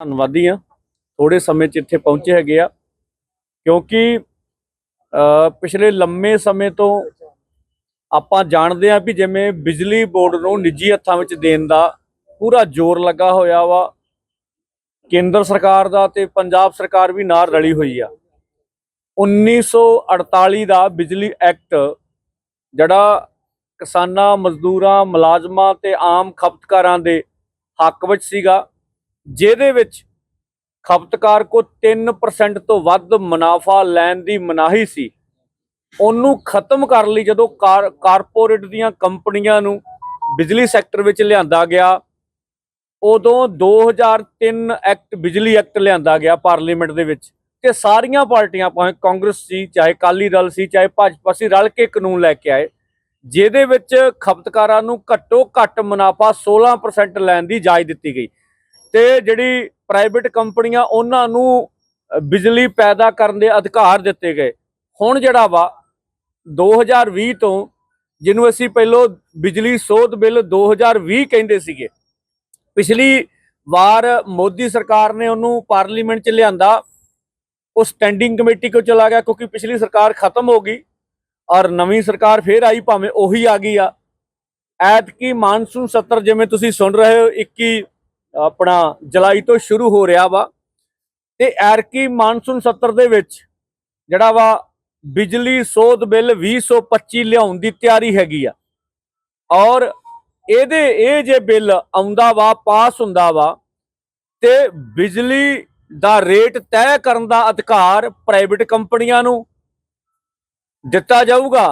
ਧੰਨਵਾਦੀ ਆ ਥੋੜੇ ਸਮੇਂ 'ਚ ਇੱਥੇ ਪਹੁੰਚੇ ਹੈਗੇ ਆ। ਕਿਉਂਕਿ ਪਿਛਲੇ ਲੰਮੇ ਸਮੇਂ ਤੋਂ ਆਪਾਂ ਜਾਣਦੇ ਆ ਵੀ ਜਿਵੇਂ ਬਿਜਲੀ ਬੋਰਡ ਨੂੰ ਨਿੱਜੀ ਹੱਥਾਂ ਵਿੱਚ ਦੇਣ ਦਾ ਪੂਰਾ ਜ਼ੋਰ ਲੱਗਾ ਹੋਇਆ ਵਾ। ਕੇਂਦਰ ਸਰਕਾਰ ਦਾ ਤੇ ਪੰਜਾਬ ਸਰਕਾਰ ਵੀ ਨਾਲ ਰਲੀ ਹੋਈ ਆ। 1948 ਦਾ ਬਿਜਲੀ ਐਕਟ ਜਿਹੜਾ ਕਿਸਾਨਾਂ, ਮਜ਼ਦੂਰਾਂ, ਮੁਲਾਜ਼ਮਾਂ ਤੇ ਆਮ ਖਪਤਕਾਰਾਂ ਦੇ ਹੱਕ ਵਿੱਚ ਸੀਗਾ। ਜਿਹਦੇ ਵਿੱਚ ਖਪਤਕਾਰ ਕੋ 3% ਤੋਂ ਵੱਧ ਮੁਨਾਫਾ ਲੈਣ ਦੀ ਮਨਾਹੀ ਸੀ, ਉਹਨੂੰ ਖਤਮ ਕਰਨ ਲਈ ਜਦੋਂ ਕਾਰ- ਕਾਰਪੋਰੇਟ ਦੀਆਂ ਕੰਪਨੀਆਂ ਨੂੰ ਬਿਜਲੀ ਸੈਕਟਰ ਵਿੱਚ ਲਿਆਂਦਾ ਗਿਆ। ਉਦੋਂ 2003 ਐਕਟ ਬਿਜਲੀ ਐਕਟ ਲਿਆਂਦਾ ਗਿਆ ਪਾਰਲੀਮੈਂਟ ਦੇ ਵਿੱਚ ਤੇ ਸਾਰੀਆਂ ਪਾਰਟੀਆਂ, ਭਾਵੇਂ ਕਾਂਗਰਸ ਸੀ, ਚਾਹੇ ਕਾਲੀ ਦਲ ਸੀ, ਚਾਹੇ ਭਾਜਪਾ ਸੀ, ਰਲ ਕੇ ਕਾਨੂੰਨ ਲੈ ਕੇ ਆਏ, ਜਿਹਦੇ ਵਿੱਚ ਖਪਤਕਾਰਾਂ ਨੂੰ ਘੱਟੋ ਘੱਟ ਮੁਨਾਫਾ 16% ਲੈਣ ਦੀ ਇਜਾਜ਼ਤ ਦਿੱਤੀ ਗਈ। ਤੇ ਜਿਹੜੀ ਪ੍ਰਾਈਵੇਟ ਕੰਪਨੀਆਂ ਉਹਨਾਂ ਨੂੰ ਬਿਜਲੀ ਪੈਦਾ ਕਰਨ ਦੇ ਅਧਿਕਾਰ ਦਿੱਤੇ ਗਏ। ਹੁਣ ਜਿਹੜਾ ਵਾ 2020 ਤੋਂ ਜਿਹਨੂੰ ਅਸੀਂ ਪਹਿਲਾਂ ਬਿਜਲੀ ਸੋਧ ਬਿੱਲ 2020 ਕਹਿੰਦੇ ਸੀਗੇ, ਪਿਛਲੀ ਵਾਰ ਮੋਦੀ ਸਰਕਾਰ ਨੇ ਉਹਨੂੰ ਪਾਰਲੀਮੈਂਟ 'ਚ ਲਿਆਂਦਾ, ਉਹ ਸਟੈਂਡਿੰਗ ਕਮੇਟੀ ਕੋ ਚਲਾ ਗਿਆ ਕਿਉਂਕਿ ਪਿਛਲੀ ਸਰਕਾਰ ਖਤਮ ਹੋ ਗਈ ਔਰ ਨਵੀਂ ਸਰਕਾਰ ਫੇਰ ਆਈ ਭਾਵੇਂ ਉਹੀ ਆ ਗਈ ਆ। ਐਤਕੀ ਮਾਨਸੂਨ ਸੱਤਰ ਜਿਵੇਂ ਤੁਸੀਂ ਸੁਣ ਰਹੇ ਹੋ 21 ਆਪਣਾ ਜੁਲਾਈ ਤੋਂ ਸ਼ੁਰੂ ਹੋ ਰਿਹਾ ਵਾ ਤੇ ਐਰਕੀ ਮਾਨਸੂਨ ਸੱਤਰ ਦੇ ਵਿੱਚ ਜਿਹੜਾ ਵਾ ਬਿਜਲੀ ਸੋਧ ਬਿੱਲ 2025 ਲਿਆਉਣ ਦੀ ਤਿਆਰੀ ਹੈਗੀ ਆ। ਔਰ ਇਹਦੇ ਇਹ ਜੇ ਬਿੱਲ ਆਉਂਦਾ ਵਾ, ਪਾਸ ਹੁੰਦਾ ਵਾ ਤੇ ਬਿਜਲੀ ਦਾ ਰੇਟ ਤੈਅ ਕਰਨ ਦਾ ਅਧਿਕਾਰ ਪ੍ਰਾਈਵੇਟ ਕੰਪਨੀਆਂ ਨੂੰ ਦਿੱਤਾ ਜਾਊਗਾ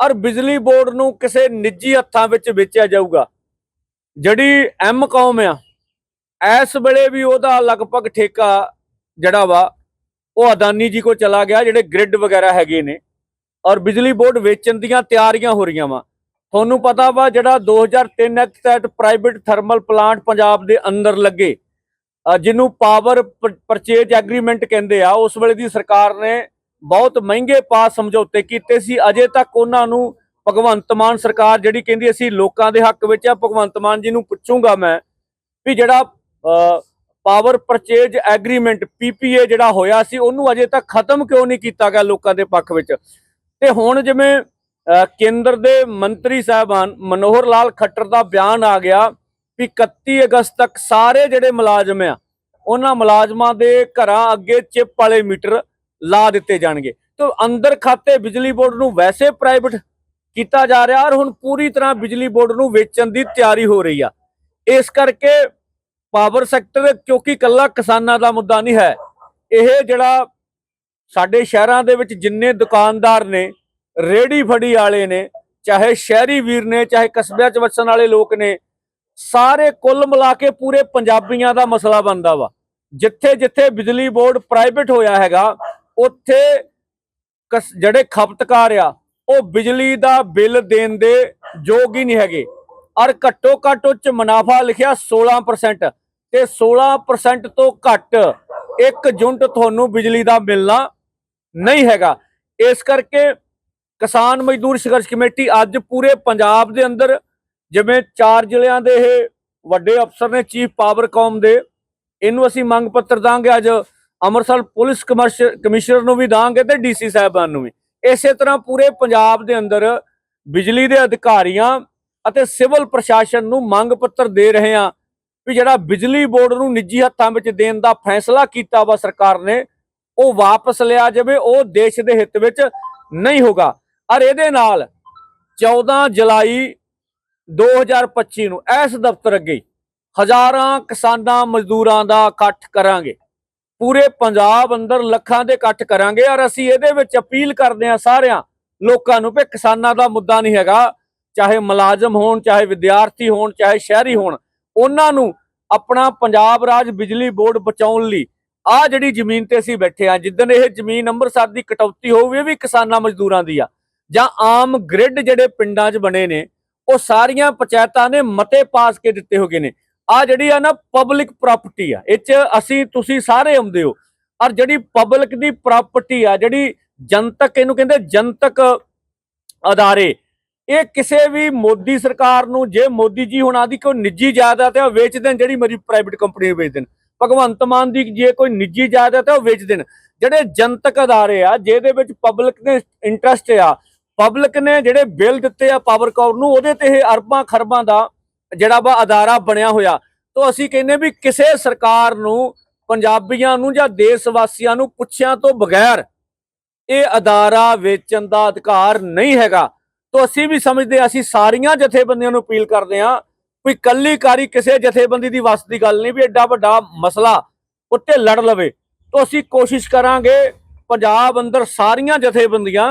ਔਰ ਬਿਜਲੀ ਬੋਰਡ ਨੂੰ ਕਿਸੇ ਨਿੱਜੀ ਹੱਥਾਂ ਵਿੱਚ ਵੇਚਿਆ ਜਾਊਗਾ। ਜਿਹੜੀ ਐਮ ਕੌਮ ਆ ਇਸ ਵੇਲੇ ਵੀ ਉਹਦਾ ਲਗਭਗ ਠੇਕਾ ਜਿਹੜਾ ਵਾ, ਉਹ ਅਦਾਨੀ ਜੀ ਕੋ ਚਲਾ ਗਿਆ, ਜਿਹੜੇ ਗ੍ਰਿਡ ਵਗੈਰਾ ਹੈਗੇ ਨੇ। ਔਰ ਬਿਜਲੀ ਬੋਰਡ ਵੇਚਣ ਦੀਆਂ ਤਿਆਰੀਆਂ ਹੋ ਰਹੀਆਂ ਵਾ। ਤੁਹਾਨੂੰ ਪਤਾ ਵਾ ਜਿਹੜਾ 2003 ਐਕਟ ਤਹਿਤ ਪ੍ਰਾਈਵੇਟ ਥਰਮਲ ਪਲਾਂਟ ਪੰਜਾਬ ਦੇ ਅੰਦਰ ਲੱਗੇ ਜਿਹਨੂੰ ਪਾਵਰ ਪਰਚੇਜ ਐਗਰੀਮੈਂਟ ਕਹਿੰਦੇ ਆ, ਉਸ ਵੇਲੇ ਦੀ ਸਰਕਾਰ ਨੇ ਬਹੁਤ ਮਹਿੰਗੇ ਪਾਸ ਸਮਝੌਤੇ ਕੀਤੇ ਸੀ। ਅਜੇ ਤੱਕ ਉਹਨਾਂ ਨੂੰ ਭਗਵੰਤ ਮਾਨ ਸਰਕਾਰ ਜਿਹੜੀ ਕਹਿੰਦੀ ਅਸੀਂ ਲੋਕਾਂ ਦੇ ਹੱਕ ਵਿੱਚ ਆ, ਭਗਵੰਤ ਮਾਨ ਜੀ ਨੂੰ ਪੁੱਛੂੰਗਾ ਮੈਂ ਵੀ ਜਿਹੜਾ ਪਾਵਰ ਪਰਚੇਜ ਐਗਰੀਮੈਂਟ ਪੀਪੀਏ ਜਿਹੜਾ ਹੋਇਆ ਸੀ, ਉਹਨੂੰ ਅਜੇ ਤੱਕ ਖਤਮ ਕਿਉਂ ਨਹੀਂ ਕੀਤਾ ਗਿਆ ਲੋਕਾਂ ਦੇ ਪੱਖ ਵਿੱਚ? ਤੇ ਹੁਣ ਜਿਵੇਂ ਕੇਂਦਰ ਦੇ ਮੰਤਰੀ ਸਾਹਿਬਾਨ ਮਨੋਹਰ ਲਾਲ ਖੱਟਰ ਦਾ ਬਿਆਨ ਆ ਗਿਆ ਵੀ 31 ਅਗਸਤ ਤੱਕ ਸਾਰੇ ਜਿਹੜੇ ਮੁਲਾਜ਼ਮ ਆ, ਉਹਨਾਂ ਮੁਲਾਜ਼ਮਾਂ ਦੇ ਘਰਾਂ ਅੱਗੇ ਚਿਪ ਵਾਲੇ ਮੀਟਰ ਲਾ ਦਿੱਤੇ ਜਾਣਗੇ। ਤੇ ਅੰਦਰ ਖਾਤੇ ਬਿਜਲੀ ਬੋਰਡ ਨੂੰ ਵੈਸੇ ਪ੍ਰਾਈਵੇਟ ਕੀਤਾ ਜਾ ਰਿਹਾ ਔਰ ਹੁਣ ਪੂਰੀ ਤਰ੍ਹਾਂ ਬਿਜਲੀ ਬੋਰਡ ਨੂੰ ਵੇਚਣ ਦੀ ਤਿਆਰੀ ਹੋ ਰਹੀ ਆ। ਇਸ ਕਰਕੇ ਪਾਵਰ ਸੈਕਟਰ ਕਿਉਂਕਿ ਕੱਲਾ ਕਿਸਾਨਾਂ ਦਾ ਮੁੱਦਾ ਨਹੀਂ ਹੈ। ਇਹ ਜਿਹੜਾ ਸਾਡੇ ਸ਼ਹਿਰਾਂ ਦੇ ਵਿੱਚ ਜਿੰਨੇ ਦੁਕਾਨਦਾਰ ਨੇ ਰੇੜੀ ਫੜੀ ਵਾਲੇ ਨੇ, ਚਾਹੇ ਸ਼ਹਿਰੀ ਵੀਰ ਨੇ, ਚਾਹੇ ਕਸਬਿਆਂ 'ਚ ਵਸਣ ਵਾਲੇ ਲੋਕ ਨੇ, ਸਾਰੇ ਕੁੱਲ ਮਿਲਾ ਕੇ ਪੂਰੇ ਪੰਜਾਬੀਆਂ ਦਾ ਮਸਲਾ ਬਣਦਾ ਵਾ। ਜਿੱਥੇ ਜਿੱਥੇ ਬਿਜਲੀ ਬੋਰਡ ਪ੍ਰਾਈਵੇਟ ਹੋਇਆ ਹੈਗਾ, ਉੱਥੇ ਕਸ- ਜਿਹੜੇ ਖਪਤਕਾਰ ਆ, ਉਹ ਬਿਜਲੀ ਦਾ ਬਿੱਲ ਦੇਣ ਦੇ ਯੋਗ ਹੀ ਨਹੀਂ ਹੈਗੇ। ਔਰ ਘੱਟੋ ਘੱਟ ਉੱਚ ਮੁਨਾਫਾ ਲਿਖਿਆ 16% ਤੇ 16% ਤੋਂ ਘੱਟ ਇੱਕ ਯੂਨਿਟ ਤੁਹਾਨੂੰ ਬਿਜਲੀ ਦਾ ਮਿਲਣਾ ਨਹੀਂ ਹੈਗਾ। ਇਸ ਕਰਕੇ ਕਿਸਾਨ ਮਜ਼ਦੂਰ ਸੰਘਰਸ਼ ਕਮੇਟੀ ਅੱਜ ਪੂਰੇ ਪੰਜਾਬ ਦੇ ਅੰਦਰ ਜਿਵੇਂ ਚਾਰ ਜ਼ਿਲ੍ਹਿਆਂ ਦੇ ਇਹ ਵੱਡੇ ਅਫਸਰ ਨੇ ਚੀਫ ਪਾਵਰਕਾਮ ਦੇ, ਇਹਨੂੰ ਅਸੀਂ ਮੰਗ ਪੱਤਰ ਦਾਂਗੇ ਅੱਜ। ਅੰਮ੍ਰਿਤਸਰ ਪੁਲਿਸ ਕਮਰਸ਼- ਕਮਿਸ਼ਨਰ ਨੂੰ ਵੀ ਦਾਂਗੇ ਤੇ ਡੀਸੀ ਸਾਹਿਬਾਨ ਨੂੰ ਵੀ। ਇਸੇ ਤਰ੍ਹਾਂ ਪੂਰੇ ਪੰਜਾਬ ਦੇ ਅੰਦਰ ਬਿਜਲੀ ਦੇ ਅਧਿਕਾਰੀਆਂ ਅਤੇ ਸਿਵਲ ਪ੍ਰਸ਼ਾਸਨ ਨੂੰ ਮੰਗ ਪੱਤਰ ਦੇ ਰਹੇ ਹਾਂ। ਵੀ ਜਿਹੜਾ ਬਿਜਲੀ ਬੋਰਡ ਨੂੰ ਨਿੱਜੀ ਹੱਥਾਂ ਵਿੱਚ ਦੇਣ ਦਾ ਫੈਸਲਾ ਕੀਤਾ ਵਾ ਸਰਕਾਰ ਨੇ, ਉਹ ਵਾਪਸ ਲਿਆ ਜਾਵੇ, ਉਹ ਦੇਸ਼ ਦੇ ਹਿੱਤ ਵਿੱਚ ਨਹੀਂ ਹੋਗਾ। ਔਰ ਇਹਦੇ ਨਾਲ 14 ਜੁਲਾਈ 2025 ਨੂੰ ਇਸ ਦਫ਼ਤਰ ਅੱਗੇ ਹਜ਼ਾਰਾਂ ਕਿਸਾਨਾਂ ਮਜ਼ਦੂਰਾਂ ਦਾ ਇਕੱਠ ਕਰਾਂਗੇ। ਪੂਰੇ ਪੰਜਾਬ ਅੰਦਰ ਲੱਖਾਂ ਦੇ ਇਕੱਠ ਕਰਾਂਗੇ ਔਰ ਅਸੀਂ ਇਹਦੇ ਵਿੱਚ ਅਪੀਲ ਕਰਦੇ ਹਾਂ ਸਾਰਿਆਂ ਲੋਕਾਂ ਨੂੰ ਵੀ ਕਿਸਾਨਾਂ ਦਾ ਮੁੱਦਾ ਨਹੀਂ ਹੈਗਾ, ਚਾਹੇ ਮੁਲਾਜ਼ਮ ਹੋਣ, ਚਾਹੇ ਵਿਦਿਆਰਥੀ ਹੋਣ, ਚਾਹੇ ਸ਼ਹਿਰੀ ਹੋਣ ਉਹਨਾਂ ਨੂੰ ਆਪਣਾ ਪੰਜਾਬ ਰਾਜ ਬਿਜਲੀ ਬੋਰਡ ਬਚਾਉਣ ਲਈ ਆ ਜਿਹੜੀ ਜ਼ਮੀਨ ਤੇ ਅਸੀਂ ਬੈਠੇ ਆ ਜਿੱਦਨ ਇਹ ਜ਼ਮੀਨ ਅੰਮ੍ਰਿਤਸਰ ਦੀ ਕਟੌਤੀ ਹੋਊਗੀ, ਇਹ ਵੀ ਕਿਸਾਨਾਂ ਮਜ਼ਦੂਰਾਂ ਦੀ ਆ। ਜਾਂ ਆਮ ਗ੍ਰਿਡ ਜਿਹੜੇ ਪਿੰਡਾਂ 'ਚ ਬਣੇ ਨੇ, ਉਹ ਸਾਰੀਆਂ ਪੰਚਾਇਤਾਂ ਨੇ ਮਤੇ ਪਾਸ ਕੇ ਦਿੱਤੇ ਹੋਗੇ ਨੇ। ਆ ਜਿਹੜੀ ਆ ਨਾ ਪਬਲਿਕ ਪ੍ਰਾਪਰਟੀ ਆ, ਇਹ 'ਚ ਅਸੀਂ, ਤੁਸੀਂ ਸਾਰੇ ਆਉਂਦੇ ਹੋ। ਔਰ ਜਿਹੜੀ ਪਬਲਿਕ ਦੀ ਪ੍ਰਾਪਰਟੀ ਆ, ਜਿਹੜੀ ਜਨਤਕ, ਇਹਨੂੰ ਕਹਿੰਦੇ ਜਨਤਕ ਅਦਾਰੇ ਇਹ ਕਿਸੇ ਵੀ ਮੋਦੀ ਸਰਕਾਰ ਨੂੰ, ਜੇ ਮੋਦੀ ਜੀ ਹੁਣ ਆਦੀ ਕੋਈ ਨਿੱਜੀ ਜਾਇਦਾਦ ਹੈ, ਉਹ ਵੇਚ ਦੇਣ ਜਿਹੜੀ ਮਰਜ਼ੀ ਪ੍ਰਾਈਵੇਟ ਕੰਪਨੀ ਨੂੰ ਵੇਚ ਦੇਣ। ਭਗਵੰਤ ਮਾਨ ਦੀ ਜੇ ਕੋਈ ਨਿੱਜੀ ਜਾਇਦਾਦ ਹੈ, ਉਹ ਵੇਚ ਦੇਣ। ਜਿਹੜੇ ਜਨਤਕ ਅਦਾਰੇ ਆ, ਜਿਹਦੇ ਵਿੱਚ ਪਬਲਿਕ ਦੇ ਇੰਟਰਸਟ ਆ ਪਬਲਿਕ ਨੇ ਜਿਹੜੇ ਬਿੱਲ ਦਿੱਤੇ ਆ ਪਾਵਰਕੌਰ ਨੂੰ, ਉਹਦੇ ਤੇ ਇਹ ਅਰਬਾਂ ਖਰਬਾਂ ਦਾ ਜਿਹੜਾ ਵਾ ਅਦਾਰਾ ਬਣਿਆ ਹੋਇਆ। ਤੋਂ ਅਸੀਂ ਕਹਿੰਦੇ ਵੀ ਕਿਸੇ ਸਰਕਾਰ ਨੂੰ, ਪੰਜਾਬੀਆਂ ਨੂੰ ਜਾਂ ਦੇਸ਼ ਵਾਸੀਆਂ ਨੂੰ ਪੁੱਛਿਆਂ ਤੋਂ ਬਗੈਰ ਇਹ ਅਦਾਰਾ ਵੇਚਣ ਦਾ ਅਧਿਕਾਰ ਨਹੀਂ ਹੈਗਾ। ਤੋਂ ਅਸੀਂ ਵੀ ਸਮਝਦੇ ਹਾਂ, ਅਸੀਂ ਸਾਰੀਆਂ ਜਥੇਬੰਦੀਆਂ ਨੂੰ ਅਪੀਲ ਕਰਦੇ ਹਾਂ ਕੋਈ ਕੱਲੀਕਾਰੀ ਕਿਸੇ ਜਥੇਬੰਦੀ ਦੀ ਵਸ ਦੀ ਗੱਲ ਨਹੀਂ ਵੀ ਐਡਾ ਵੱਡਾ ਮਸਲਾ ਉੱਤੇ ਲੜ ਲਵੇ। ਤੋਂ ਅਸੀਂ ਕੋਸ਼ਿਸ਼ ਕਰਾਂਗੇ ਪੰਜਾਬ ਅੰਦਰ ਸਾਰੀਆਂ ਜਥੇਬੰਦੀਆਂ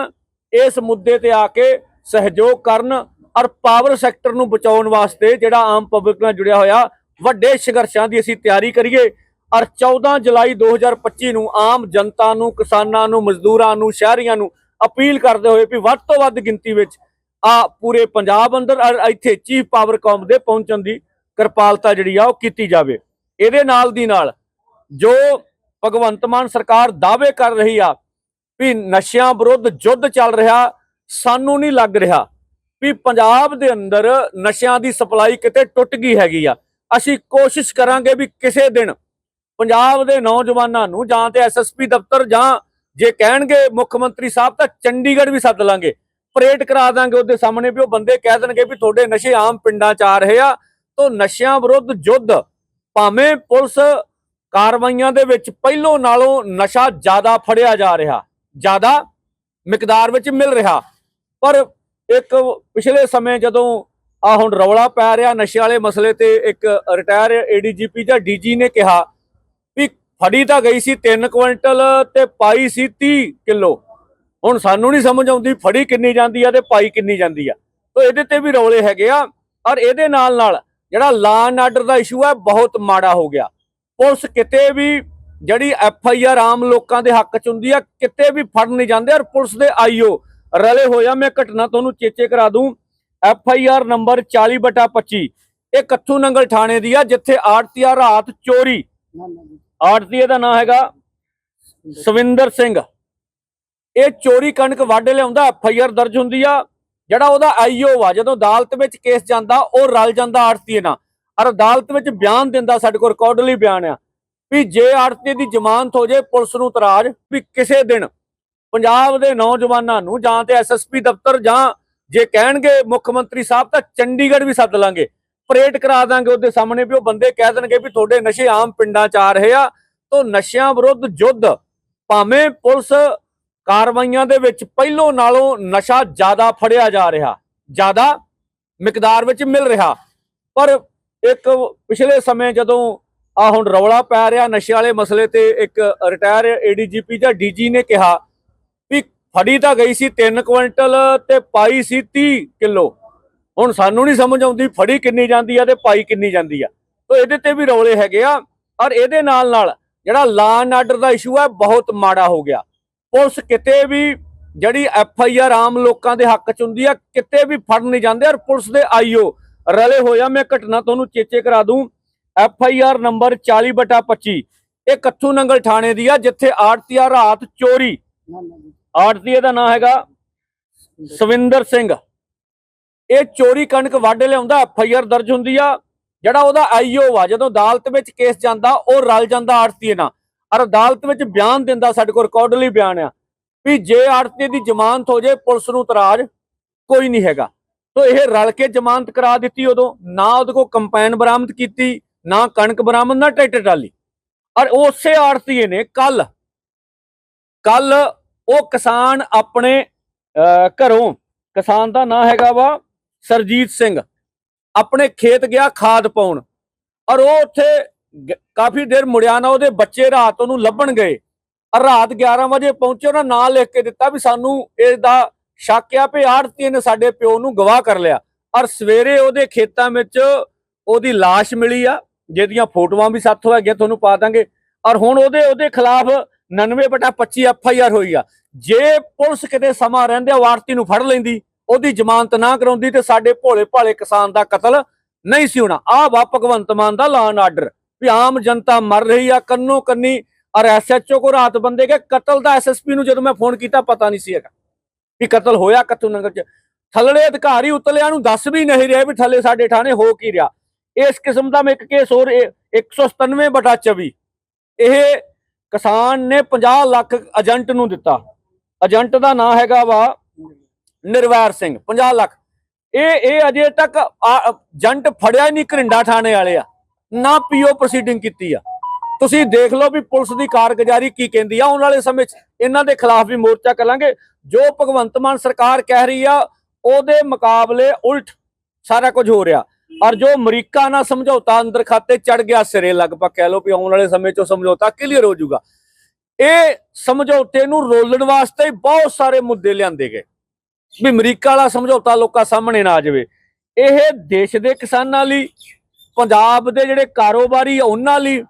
ਇਸ ਮੁੱਦੇ ਤੇ ਆ ਕੇ ਸਹਿਯੋਗ ਕਰਨ ਔਰ ਪਾਵਰ ਸੈਕਟਰ ਨੂੰ ਬਚਾਉਣ ਵਾਸਤੇ ਜਿਹੜਾ ਆਮ ਪਬਲਿਕ ਨਾਲ ਜੁੜਿਆ ਹੋਇਆ, ਵੱਡੇ ਸੰਘਰਸ਼ਾਂ ਦੀ ਅਸੀਂ ਤਿਆਰੀ ਕਰੀਏ ਔਰ 14 ਜੁਲਾਈ 2025 ਨੂੰ ਆਮ ਜਨਤਾ ਨੂੰ, ਕਿਸਾਨਾਂ ਨੂੰ, ਮਜ਼ਦੂਰਾਂ ਨੂੰ, ਸ਼ਹਿਰੀਆਂ ਨੂੰ ਅਪੀਲ ਕਰਦੇ ਹੋਏ ਵੀ ਵੱਧ ਤੋਂ ਵੱਧ ਗਿਣਤੀ ਵਿੱਚ ਆ ਪੂਰੇ ਪੰਜਾਬ ਅੰਦਰ ਇੱਥੇ ਚੀਫ ਪਾਵਰ ਕਾਮ ਦੇ ਪਹੁੰਚਣ ਦੀ ਕਿਰਪਾਲਤਾ ਜਿਹੜੀ ਆ ਉਹ ਕੀਤੀ ਜਾਵੇ। ਇਹਦੇ ਨਾਲ ਦੀ ਨਾਲ ਜੋ ਭਗਵੰਤ ਮਾਨ ਸਰਕਾਰ ਦਾਅਵੇ ਕਰ ਰਹੀ ਆ ਵੀ ਨਸ਼ਿਆਂ ਵਿਰੁੱਧ ਯੁੱਧ ਚੱਲ ਰਿਹਾ, ਸਾਨੂੰ ਨਹੀਂ ਲੱਗ ਰਿਹਾ ਵੀ ਪੰਜਾਬ ਦੇ ਅੰਦਰ ਨਸ਼ਿਆਂ ਦੀ ਸਪਲਾਈ ਕਿਤੇ ਟੁੱਟ ਗਈ ਹੈਗੀ ਆ। ਅਸੀਂ ਕੋਸ਼ਿਸ਼ ਕਰਾਂਗੇ ਵੀ ਕਿਸੇ ਦਿਨ ਪੰਜਾਬ ਦੇ ਨੌਜਵਾਨਾਂ ਨੂੰ ਜਾਂ ਤੇ ਐਸਐਸਪੀ ਦਫ਼ਤਰ ਜਾਂ ਜੇ ਕਹਿਣਗੇ ਮੁੱਖ ਮੰਤਰੀ ਸਾਹਿਬ ਤਾਂ ਚੰਡੀਗੜ੍ਹ ਵੀ ਸੱਦ ਲਾਂਗੇ। ਪਰੇਡ ਕਰਾ ਦਾਂਗੇ ਉਹਦੇ ਸਾਹਮਣੇ ਵੀ ਉਹ ਬੰਦੇ ਕਹਿ ਦੇਣਗੇ ਵੀ ਤੁਹਾਡੇ ਨਸ਼ੇ ਆਮ ਪਿੰਡਾਂ 'ਚ ਆ ਰਹੇ ਆ, ਤੋਂ ਨਸ਼ਿਆਂ ਵਿਰੁੱਧ ਯੁੱਧ। ਭਾਵੇਂ ਪੁਲਿਸ ਕਾਰਵਾਈਆਂ ਦੇ ਵਿੱਚ ਪਹਿਲੋਂ ਨਾਲੋਂ ਨਸ਼ਾ ਜ਼ਿਆਦਾ ਫੜਿਆ ਜਾ ਰਿਹਾ, ਜ਼ਿਆਦਾ ਮਿਕਦਾਰ ਵਿੱਚ ਮਿਲ ਰਿਹਾ। ਪਰ ਇੱਕ ਪਿਛਲੇ ਸਮੇਂ ਜਦੋਂ ਆ ਹੁਣ ਰੌਲਾ ਪੈ ਰਿਹਾ ਨਸ਼ੇ ਵਾਲੇ ਮਸਲੇ ਤੇ, ਇੱਕ ਰਿਟਾਇਰ ਏਡੀਜੀਪੀ ਜਾਂ ਡੀਜੀ ਨੇ ਕਿਹਾ ਵੀ ਫੜੀ ਤਾਂ ਗਈ ਸੀ 3 ਕੁਇੰਟਲ ਤੇ ਪਾਈ ਸੀ 30 ਕਿਲੋ। ਹੁਣ ਸਾਨੂੰ ਨਹੀਂ ਸਮਝ ਆਉਂਦੀ ਫੜੀ ਕਿੰਨੀ ਜਾਂਦੀ ਆ ਤੇ ਪਾਈ ਕਿੰਨੀ ਜਾਂਦੀ ਆ। ਤਾਂ ਇਹਦੇ ਤੇ ਵੀ ਰੌਲੇ ਹੈਗੇ ਆ। ਔਰ ਇਹਦੇ ਨਾਲ ਨਾਲ ਜਿਹੜਾ ਲਾ ਐਂਡ ਆਰਡਰ ਦਾ ਇਸ਼ੂ ਹੈ ਬਹੁਤ ਮਾੜਾ ਹੋ ਗਿਆ। ਪੁਲਿਸ ਕਿਤੇ ਵੀ ਜਿਹੜੀ ਐਫ ਆਈ ਆਰ ਆਮ ਲੋਕਾਂ ਦੇ ਹੱਕ ਚ ਹੁੰਦੀ ਆ ਕਿਤੇ ਵੀ ਫੜ ਨਹੀਂ ਜਾਂਦੇ। ਔਰ ਪੁਲਿਸ ਦੇ ਆਈਓ ਰਲੇ ਹੋਇਆ ਮੈਂ ਘਟਨਾ ਤੁਹਾਨੂੰ ਚੇਚੇ ਕਰਾ ਦੂੰ। ਐਫ ਆਈ ਆਰ ਨੰਬਰ 40 ਬਟਾ 25 ਇਹ ਕੱਥੂ ਨੰਗਲ ਥਾਣੇ ਦੀ ਆ ਜਿੱਥੇ ਆੜਤੀਆ ਰਾਤ ਚੋਰੀ। ਆੜਤੀਏ ਦਾ ਨਾਂ ਹੈਗਾ ਸਵਿੰਦਰ ਸਿੰਘ। ਇਹ ਚੋਰੀ ਕਣਕ ਵੱਢ ਲਿਆਉਂਦਾ ਐਫ ਆਈ ਆਰ ਦਰਜ ਹੁੰਦੀ ਆ, ਜਿਹੜਾ ਉਹਦਾ ਆਈਓ ਆ, ਜਦੋਂ ਅਦਾਲਤ ਵਿੱਚ ਕੇਸ ਜਾਂਦਾ, ਉਹ ਰਲ ਜਾਂਦਾ ਆੜਤੀਏ ਨਾਲ। ਔਰ ਅਦਾਲਤ ਵਿੱਚ ਬਿਆਨ ਦਿੰਦਾ ਸਾਡੇ ਕੋਲ, ਰਿਕਾਰਡਲੀ ਬਿਆਨ ਆ, ਵੀ ਜੇ ਆੜਤੀ ਦੀ ਜ਼ਮਾਨਤ ਹੋ ਜੇ, ਪੁਲਿਸ ਨੂੰ ਇਤਰਾਜ਼ ਵੀ ਕਿਸੇ ਦਿਨ ਪੰਜਾਬ ਦੇ ਨੌਜਵਾਨਾਂ ਨੂੰ ਜਾਂ ਤੇ ਐਸਐਸਪੀ ਦਫ਼ਤਰ ਜਾਂ ਜੇ ਕਹਿਣਗੇ ਮੁੱਖ ਮੰਤਰੀ ਸਾਹਿਬ, ਤਾਂ ਚੰਡੀਗੜ੍ਹ ਵੀ ਸੱਦ ਲਾਂਗੇ। ਪਰੇਡ ਕਰਾ ਦਾਂਗੇ ਉਹਦੇ ਸਾਹਮਣੇ ਵੀ, ਉਹ ਬੰਦੇ ਕਹਿ ਦੇਣਗੇ ਵੀ ਤੁਹਾਡੇ ਨਸ਼ੇ ਆਮ ਪਿੰਡਾਂ 'ਚ ਆ ਰਹੇ ਆ, ਤੋਂ ਨਸ਼ਿਆਂ ਵਿਰੁੱਧ ਯੁੱਧ, ਭਾਵੇਂ ਪੁਲਿਸ ਕਾਰਵਾਈਆਂ ਦੇ ਵਿੱਚ ਪਹਿਲੋਂ ਨਾਲੋਂ ਨਸ਼ਾ ਜ਼ਿਆਦਾ ਫੜਿਆ ਜਾ ਰਿਹਾ, ਜ਼ਿਆਦਾ ਮਿਕਦਾਰ ਵਿੱਚ ਮਿਲ ਰਿਹਾ। ਪਰ ਇੱਕ ਪਿਛਲੇ ਸਮੇਂ ਜਦੋਂ ਆ ਹੁਣ ਰੌਲਾ ਪੈ ਰਿਹਾ ਨਸ਼ੇ ਵਾਲੇ ਮਸਲੇ ਤੇ ਇੱਕ ਰਿਟਾਇਰ ਏਡੀਜੀਪੀ ਜਾਂ ਡੀਜੀ ਨੇ ਕਿਹਾ ਵੀ ਫੜੀ ਤਾਂ ਗਈ ਸੀ 3 ਕੁਇੰਟਲ ਤੇ ਪਾਈ ਸੀ 30 ਕਿਲੋ। ਹੁਣ ਸਾਨੂੰ ਨਹੀਂ ਸਮਝ ਆਉਂਦੀ ਫੜੀ ਕਿੰਨੀ ਜਾਂਦੀ ਆ ਤੇ ਪਾਈ ਕਿੰਨੀ ਜਾਂਦੀ ਆ। ਤਾਂ ਇਹਦੇ ਤੇ ਵੀ ਰੌਲੇ ਹੈਗੇ ਆ। ਔਰ ਇਹਦੇ ਨਾਲ ਨਾਲ ਜਿਹੜਾ ਲਾ ਐਂਡ ਆਰਡਰ ਦਾ ਇਸ਼ੂ ਹੈ ਬਹੁਤ ਮਾੜਾ ਹੋ ਗਿਆ। ਪੁਲਿਸ ਕਿਤੇ ਵੀ ਜਿਹੜੀ ਐਫ ਆਈ ਆਰ ਆਮ ਲੋਕਾਂ ਦੇ ਹੱਕ ਚ ਹੁੰਦੀ ਆ, ਕਿਤੇ ਵੀ ਫੜ ਨਹੀਂ ਜਾਂਦੇ ਔਰ ਪੁਲਿਸ ਦੇ ਆਈਓ ਰਲੇ ਹੋਇਆ ਮੈਂ ਘਟਨਾ ਤੁਹਾਨੂੰ ਚੇਚੇ ਕਰਾ ਦੂੰ। ਐਫ ਆਈ ਆਰ ਨੰਬਰ 40 ਬਟਾ 25 ਇਹ ਕੱਥੂ ਨੰਗਲ ਥਾਣੇ ਦੀ ਆ, ਜਿੱਥੇ ਆੜਤੀਆ ਰਾਤ ਚੋਰੀ। ਆੜਤੀਏ ਦਾ ਨਾਂ ਹੈਗਾ ਸਵਿੰਦਰ ਸਿੰਘ। ਇਹ ਚੋਰੀ ਕਣਕ ਵੱਢ ਲਿਆਉਂਦਾ, ਐਫ ਆਈ ਆਰ ਦਰਜ ਹੁੰਦੀ ਆ। ਜਿਹੜਾ ਉਹਦਾ ਆਈਓ ਆ ਜਦੋਂ ਅਦਾਲਤ ਵਿੱਚ ਕੇਸ ਜਾਂਦਾ, ਉਹ ਰਲ ਜਾਂਦਾ ਆੜਤੀਏ ਨਾਲ। ਔਰ ਅਦਾਲਤ ਵਿੱਚ ਬਿਆਨ ਦਿੰਦਾ ਸਾਡੇ ਕੋਲ ਰਿਕਾਰਡਲੀ ਬਿਆਨ ਆ ਵੀ ਜੇ ਆੜਤੀ ਦੀ ਜ਼ਮਾਨਤ ਹੋ ਜੇ ਪੁਲਿਸ ਨੂੰ ਇਤਰਾਜ਼ ਕੋਈ ਨਹੀਂ ਹੈਗਾ। ਤੋ ਇਹ ਰਲ ਕੇ ਜ਼ਮਾਨਤ ਕਰਾ ਦਿੱਤੀ ਉਦੋਂ ਨਾ ਉਹਦੇ ਕੋਲ ਕੰਪੈਨ ਬਰਾਮਦ ਕੀਤੀ ਨਾ ਕਣਕ ਬਰਾਮਦ ਨਾ ਟਰੈਕਟਰ ਟਰਾਲੀ। ਔਰ ਉਸੇ ਆੜਤੀਏ ਨੇ ਕੱਲ ਕੱਲ ਉਹ ਕਿਸਾਨ ਆਪਣੇ ਅਹ, ਘਰੋਂ ਕਿਸਾਨ ਦਾ ਨਾਂ ਹੈਗਾ ਵਾ ਸਰਜੀਤ ਸਿੰਘ ਆਪਣੇ ਖੇਤ ਗਿਆ ਖਾਦ ਪਾਉਣ। ਔਰ ਉਹ ਉੱਥੇ ਕਾਫੀ ਦੇਰ ਮੁੜਿਆ ਨਾ ਉਹਦੇ ਬੱਚੇ ਰਾਤ ਉਹਨੂੰ ਲੱਭਣ ਗਏ। ਔਰ ਰਾਤ 11 ਵਜੇ ਪਹੁੰਚੇ, ਉਹਨਾਂ ਨਾਂ ਲਿਖ ਕੇ ਦਿੱਤਾ ਵੀ ਸਾਨੂੰ ਇਸ ਦਾ ਸ਼ੱਕ ਆ ਵੀ ਆੜਤੀ ਨੇ ਸਾਡੇ ਪਿਓ ਨੂੰ ਗਵਾਹ ਕਰ ਲਿਆ। ਔਰ ਸਵੇਰੇ ਉਹਦੇ ਖੇਤਾਂ ਵਿੱਚ ਉਹਦੀ ਲਾਸ਼ ਮਿਲੀ ਆ, ਜਿਹਦੀਆਂ ਫੋਟੋਆਂ ਵੀ ਸਾਥੋਂ ਹੈਗੀਆਂ, ਤੁਹਾਨੂੰ ਪਾ ਦਾਂਗੇ। ਔਰ ਹੁਣ ਉਹਦੇ ਉਹਦੇ ਖਿਲਾਫ 99 ਬਟਾ 25 ਐਫ ਆਈ ਆਰ ਹੋਈ ਆ। ਜੇ ਪੁਲਿਸ ਕਿਤੇ ਸਮਾਂ ਰਹਿੰਦੇ ਉਹ ਆੜਤੀ ਨੂੰ ਫੜ ਲੈਂਦੀ, ਉਹਦੀ ਜ਼ਮਾਨਤ ਨਾ ਕਰਾਉਂਦੀ ਤੇ ਸਾਡੇ ਭੋਲੇ ਭਾਲੇ ਕਿਸਾਨ ਦਾ ਕਤਲ ਨਹੀਂ ਸੀ ਹੋਣਾ। ਆਹ ਵਾ ਭਗਵੰਤ ਮਾਨ ਦਾ ਲਾਨ ਆਰਡਰ ਵੀ ਆਮ ਜਨਤਾ ਮਰ ਰਹੀ ਆ, ਕੰਨੋ ਕੰਨੀ। ਔਰ ਐਸਐਚਓ ਕੋ ਰਾਤ ਬੰਦੇ ਕੇ ਕਤਲ ਦਾ ਐਸਐਸਪੀ ਨੂੰ ਜਦੋਂ ਮੈਂ ਫੋਨ ਕੀਤਾ, ਪਤਾ ਨਹੀਂ ਸੀ ਹੈਗਾ ਵੀ ਕਤਲ ਹੋਇਆ ਕੱਥੂ ਨਗਰ ਚ। ਥੱਲੜੇ ਅਧਿਕਾਰੀ ਉਤਲਿਆਂ ਨੂੰ ਦੱਸ ਵੀ ਨਹੀਂ ਰਿਹਾ ਵੀ ਥੱਲੇ ਸਾਡੇ ਥਾਣੇ ਹੋ ਕੀ ਰਿਹਾ। ਇਸ ਕਿਸਮ ਦਾ ਮੈਂ ਇੱਕ ਕੇਸ ਹੋਰ, ਇਹ 197 ਬਟਾ 24 ਇਹ ਕਿਸਾਨ ਨੇ 50 ਲੱਖ ਏਜੰਟ ਨੂੰ ਦਿੱਤਾ। ਏਜੰਟ ਦਾ ਨਾਂ ਹੈਗਾ ਵਾ ਨਿਰਵੈਰ ਸਿੰਘ 50 ਲੱਖ। ਇਹ ਇਹ ਅਜੇ ਤੱਕ ਏਜੰਟ ਫੜਿਆ ਨਹੀਂ ਕਰਿੰਡਾ ਥਾਣੇ ਵਾਲੇ ਆ। ਨਾ ਪੀਓ ਪ੍ਰੋਸੀਡਿੰਗ ਕੀਤੀ ਆ। ਤੁਸੀਂ ਦੇਖ ਲਓ ਵੀ ਪੁਲਿਸ ਦੀ ਕਾਰਗੁਜ਼ਾਰੀ ਕੀ ਕਹਿੰਦੀ ਆ। ਆਉਣ ਵਾਲੇ ਸਮੇਂ 'ਚ ਇਹਨਾਂ ਦੇ ਖਿਲਾਫ ਵੀ ਮੋਰਚਾ ਕਰਾਂਗੇ। ਜੋ ਭਗਵੰਤ ਮਾਨ ਸਰਕਾਰ ਕਹਿ ਰਹੀ ਆ, ਉਹਦੇ ਮੁਕਾਬਲੇ ਉਲਟ ਸਾਰਾ ਕੁਝ ਹੋ ਰਿਹਾ। ਔਰ ਜੋ ਅਮਰੀਕਾ ਨਾਲ ਸਮਝੌਤਾ ਅੰਦਰ ਖਾਤੇ ਚੜ ਗਿਆ ਸਿਰੇ ਲਗਭਗ ਕਹਿ ਲਓ ਵੀ ਆਉਣ ਵਾਲੇ ਸਮੇਂ 'ਚ ਉਹ ਸਮਝੌਤਾ ਕਲੀਅਰ ਹੋ ਜਾਊਗਾ। ਇਹ ਸਮਝੌਤੇ ਨੂੰ ਰੋਲਣ ਵਾਸਤੇ ਬਹੁਤ ਸਾਰੇ ਮੁੱਦੇ ਲਿਆਂਦੇ ਗਏ। ਵੀ ਅਮਰੀਕਾ ਵਾਲਾ ਸਮਝੌਤਾ ਲੋਕਾਂ ਸਾਹਮਣੇ ਨਾ ਆ ਜਾਵੇ। ਇਹ ਦੇਸ਼ ਦੇ ਕਿਸਾਨਾਂ ਲਈ ਪੰਜਾਬ ਦੇ ਜਿਹੜੇ ਕਾਰੋਬਾਰੀ ਉਹਨਾਂ ਲਈ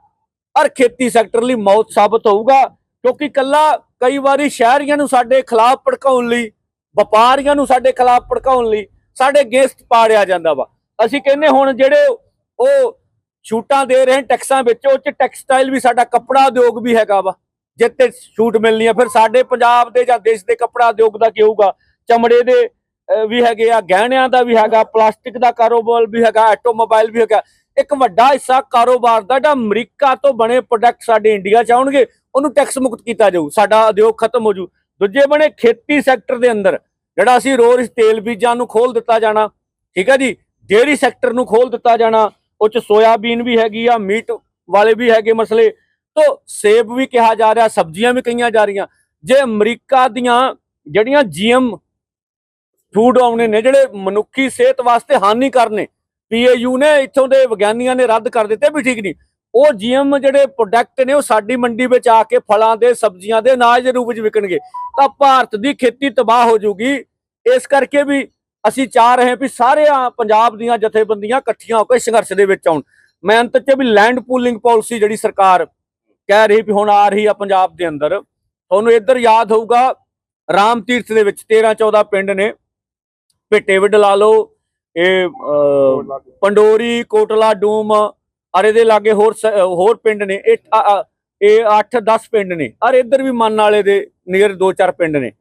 ਔਰ ਖੇਤੀ ਸੈਕਟਰ ਲਈ ਮੌਤ ਸਾਬਤ ਹੋਊਗਾ, ਕਿਉਂਕਿ ਕੱਲਾ ਕਈ ਵਾਰੀ ਸ਼ਹਿਰੀਆਂ ਨੂੰ ਸਾਡੇ ਖਿਲਾਫ ਭੜਕਾਉਣ ਲਈ, ਵਪਾਰੀਆਂ ਨੂੰ ਸਾਡੇ ਖਿਲਾਫ ਭੜਕਾਉਣ ਲਈ ਸਾਡੇ ਗੇਸਟ ਪਾੜਿਆ ਜਾਂਦਾ ਵਾ। ਅਸੀਂ ਕਹਿੰਦੇ ਹੁਣ ਜਿਹੜੇ ਉਹ ਛੂਟਾਂ ਦੇ ਰਹੇ ਟੈਕਸਾਂ ਵਿੱਚ, ਉਹ ਚ ਟੈਕਸਟਾਈਲ ਵੀ ਸਾਡਾ ਕੱਪੜਾ ਉਦਯੋਗ ਵੀ ਹੈਗਾ ਵਾ। ਜਿੱਤੇ ਛੂਟ ਮਿਲਣੀ ਆ, ਫਿਰ ਸਾਡੇ ਪੰਜਾਬ ਦੇ ਜਾਂ ਦੇਸ਼ ਦੇ ਕੱਪੜਾ ਉਦਯੋਗ ਦਾ ਕੀ ਹੋਊਗਾ? ਚਮੜੇ ਦੇ ਵੀ ਹੈਗੇ ਆ, ਗਹਿਣਿਆਂ ਦਾ ਵੀ ਹੈਗਾ, ਪਲਾਸਟਿਕ ਦਾ ਕਾਰੋਬਾਰ ਵੀ ਹੈਗਾ, ਆਟੋਮੋਬਾਈਲ ਵੀ ਹੈਗਾ। ਇੱਕ ਵੱਡਾ ਹਿੱਸਾ ਕਾਰੋਬਾਰ ਦਾ ਜਿਹੜਾ ਅਮਰੀਕਾ ਤੋਂ ਬਣੇ ਪ੍ਰੋਡਕਟ ਸਾਡੇ ਇੰਡੀਆ ਚ ਆਉਣਗੇ, ਉਹਨੂੰ ਟੈਕਸ ਮੁਕਤ ਕੀਤਾ ਜਾਊ, ਸਾਡਾ ਉਦਯੋਗ ਖਤਮ ਹੋ ਜੂ ਦੂਜੇ ਬਣੇ ਖੇਤੀ ਸੈਕਟਰ ਦੇ ਅੰਦਰ, ਜਿਹੜਾ ਅਸੀਂ ਰੋਜ਼ ਤੇਲ ਬੀਜਾਂ ਨੂੰ ਖੋਲ ਦਿੱਤਾ ਜਾਣਾ, ਠੀਕ ਹੈ ਜੀ? ਡੇਅਰੀ ਸੈਕਟਰ ਨੂੰ ਖੋਲ ਦਿੱਤਾ ਜਾਣਾ, ਉਹ ਚ ਸੋਇਆਬੀਨ ਵੀ ਹੈਗੀ ਆ ਮੀਟ ਵਾਲੇ ਵੀ ਹੈਗੇ ਮਸਲੇ। ਤੋਂ ਸੇਬ ਵੀ ਕਿਹਾ ਜਾ ਰਿਹਾ, ਸਬਜ਼ੀਆਂ ਵੀ ਕਹੀਆਂ ਜਾ ਰਹੀਆਂ। ਜੇ ਅਮਰੀਕਾ ਦੀਆਂ ਜਿਹੜੀਆਂ ਜੀਐਮ ਫੂਡ ਆਉਣੇ ਨੇ ਜਿਹੜੇ ਮਨੁੱਖੀ ਸਿਹਤ ਵਾਸਤੇ ਹਾਨੀਕਾਰ ਨੇ। ਪੀਏਯੂ ਨੇ ਇੱਥੋਂ ਦੇ ਵਿਗਿਆਨੀਆਂ ਨੇ ਰੱਦ ਕਰ ਦਿੱਤੇ ਵੀ ਠੀਕ ਨਹੀਂ। ਉਹ ਜੀਐਮ ਜਿਹੜੇ ਪ੍ਰੋਡਕਟ ਨੇ ਉਹ ਸਾਡੀ ਮੰਡੀ ਵਿੱਚ ਆ ਕੇ ਫਲਾਂ ਦੇ, ਸਬਜ਼ੀਆਂ ਦੇ ਅਨਾਜ ਦੇ ਰੂਪ ਵਿੱਚ ਵਿਕਣਗੇ। ਤਾਂ ਭਾਰਤ ਦੀ ਖੇਤੀ ਤਬਾਹ ਹੋ ਜਾਊਗੀ ਇਸ ਕਰਕੇ ਵੀ ਅਸੀਂ ਚਾਹ ਰਹੇ ਹਾਂ ਵੀ ਸਾਰੇ ਪੰਜਾਬ ਦੀਆਂ ਜਥੇਬੰਦੀਆਂ ਇਕੱਠੀਆਂ ਹੋ ਕੇ ਸੰਘਰਸ਼ ਦੇ ਵਿੱਚ ਆਉਣ। ਮੈਂ ਅੰਤ ਚ ਵੀ ਲੈਂਡ ਪੂਲਿੰਗ ਪਾਲਿਸੀ ਜਿਹੜੀ ਸਰਕਾਰ ਕਹਿ ਰਹੀ ਵੀ ਹੁਣ ਆ ਰਹੀ ਆ ਪੰਜਾਬ ਦੇ ਅੰਦਰ, ਤੁਹਾਨੂੰ ਇੱਧਰ ਯਾਦ ਹੋਊਗਾ, ਰਾਮ ਤੀਰਥ ਦੇ ਵਿੱਚ 13 14 ਪਿੰਡ ਨੇ। ਭੇਟੇਵਿੰਡ ਲਾ ਲਓ। ਇਹ ਪੰਡੋਰੀ ਕੋਟਲਾ ਡੂਮ ਔਰ ਇਹਦੇ ਲਾਗੇ ਹੋਰ ਹੋਰ ਪਿੰਡ ਨੇ। ਇਹ ਇਹ 8 10 ਪਿੰਡ ਨੇ। ਔਰ ਇੱਧਰ ਵੀ ਮੰਨ ਵਾਲੇ ਦੇ ਨੀਅਰ 2-4 ਪਿੰਡ ਨੇ।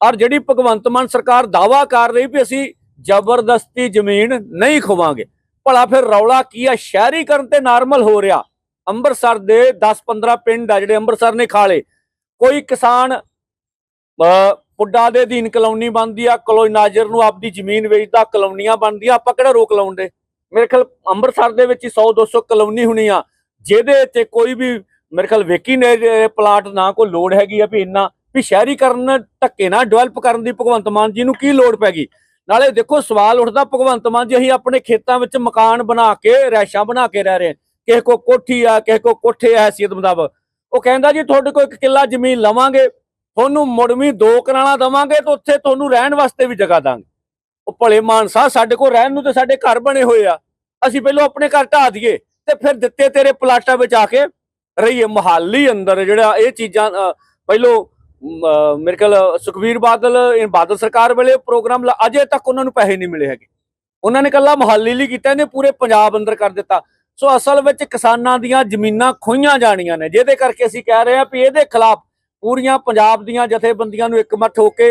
ਔਰ ਜਿਹੜੀ ਭਗਵੰਤ ਮਾਨ ਸਰਕਾਰ ਦਾਵਾ ਕਰ ਰਹੀ ਵੀ ਅਸੀਂ ਜ਼ਬਰਦਸਤੀ ਜ਼ਮੀਨ ਨਹੀਂ ਖਵਾਂਗੇ। ਭਲਾ ਫਿਰ ਰੌਲਾ ਕੀ ਆ? ਸ਼ਹਿਰੀਕਰਨ ਤੇ ਨਾਰਮਲ ਹੋ ਰਿਹਾ। ਅੰਮ੍ਰਿਤਸਰ ਦੇ 10-15 ਪਿੰਡ ਆ ਜਿਹੜੇ ਅੰਮ੍ਰਿਤਸਰ ਨੇ ਖਾਲੇ। ਕੋਈ ਕਿਸਾਨ ਪੁੱਡਾ ਦੇ ਅਧੀਨ ਕਲੋਨੀ ਬਣਦੀ ਆ ਕਲੋਨਾਜਰ ਨੂੰ ਆਪਦੀ ਜ਼ਮੀਨ ਵੇਚਦਾ ਕਲੋਨੀਆਂ ਬਣਦੀਆਂ, ਆਪਾਂ ਕਿਹੜਾ ਰੋਕ ਲਾਉਂਦੇ? ਮੇਰੇ ਖਿਆਲ ਅੰਮ੍ਰਿਤਸਰ ਦੇ ਵਿੱਚ ਹੀ 100 200 ਕਲੋਨੀ ਹੋਣੀ ਆ, ਜਿਹਦੇ ਤੇ ਕੋਈ ਵੀ ਮੇਰੇ ਖਿਆਲ ਵੇਕੀ ਨੇ ਪਲਾਟ ਨਾ ਕੋਈ ਲੋੜ ਹੈਗੀ ਆ ਵੀ ਇੰਨਾ, ਵੀ ਸ਼ਹਿਰੀਕਰਨ ਧੱਕੇ ਨਾਲ ਡਿਵੈਲਪ ਕਰਨ ਦੀ ਭਗਵੰਤ ਮਾਨ ਜੀ ਨੂੰ ਕੀ ਲੋੜ ਪੈ ਗਈ? ਨਾਲੇ ਦੇਖੋ, ਸਵਾਲ ਉੱਠਦਾ, ਭਗਵੰਤ ਮਾਨ ਜੀ, ਅਸੀਂ ਆਪਣੇ ਖੇਤਾਂ ਵਿੱਚ ਮਕਾਨ ਬਣਾ ਕੇ, ਰੈਸ਼ਾਂ ਬਣਾ ਕੇ ਰਹਿ ਰਹੇ ਕਿਸੇ ਕੋ ਕੋਠੀ ਆ, ਕਿਸੇ ਕੋ ਕੋਠੇ ਆ, ਹੈਸੀਅਤ ਮੁਤਾਬਕ। ਉਹ ਕਹਿੰਦਾ ਜੀ, ਤੁਹਾਡੇ ਕੋਲ ਇੱਕ ਕਿੱਲਾ ਜ਼ਮੀਨ ਲਵਾਂਗੇ। ਤੁਹਾਨੂੰ ਮੁੜਵੀਂ ਦੋ ਕਨਾਲਾਂ ਦਵਾਂਗੇ ਤੇ ਉੱਥੇ ਤੁਹਾਨੂੰ ਰਹਿਣ ਵਾਸਤੇ ਵੀ ਜਗ੍ਹਾ ਦਾਂਗੇ। ਉਹ ਭਲੇ ਮਾਨਸਾ ਸਾਡੇ ਕੋਲ ਰਹਿਣ ਨੂੰ ਤੇ ਸਾਡੇ ਘਰ ਬਣੇ ਹੋਏ ਆ। ਅਸੀਂ ਪਹਿਲਾਂ ਆਪਣੇ ਘਰ ਢਾ ਦਈਏ ਤੇ ਫਿਰ ਦਿੱਤੇ ਤੇਰੇ ਪਲਾਟਾਂ ਵਿੱਚ ਆ ਕੇ ਰਹੀਏ ਮਹਾਲੀ ਅੰਦਰ ਜਿਹੜਾ ਇਹ ਚੀਜ਼ਾਂ ਪਹਿਲੋਂ ਮੇਰੇ ਖਿਆਲ ਸੁਖਵੀਰ ਬਾਦਲ ਬਾਦਲ ਸਰਕਾਰ ਵੇਲੇ ਪ੍ਰੋਗਰਾਮ ਅਜੇ ਤੱਕ ਉਹਨਾਂ ਨੂੰ ਪੈਸੇ ਨਹੀਂ ਮਿਲੇ ਹੈਗੇ। ਉਹਨਾਂ ਨੇ ਕੱਲਾ ਮਹਾਲੀ ਲਈ ਕੀਤਾ, ਇਹਨੇ ਪੂਰੇ ਪੰਜਾਬ ਅੰਦਰ ਕਰ ਦਿੱਤਾ। ਸੋ ਅਸਲ ਵਿੱਚ ਕਿਸਾਨਾਂ ਦੀਆਂ ਜ਼ਮੀਨਾਂ ਖੋਈਆਂ ਜਾਣੀਆਂ ਨੇ, ਜਿਹਦੇ ਕਰਕੇ ਅਸੀਂ ਕਹਿ ਰਹੇ ਹਾਂ ਵੀ ਇਹਦੇ ਖਿਲਾਫ ਪੂਰੀਆਂ ਪੰਜਾਬ ਦੀਆਂ ਜਥੇਬੰਦੀਆਂ ਨੂੰ ਇਕਮਠ ਹੋ ਕੇ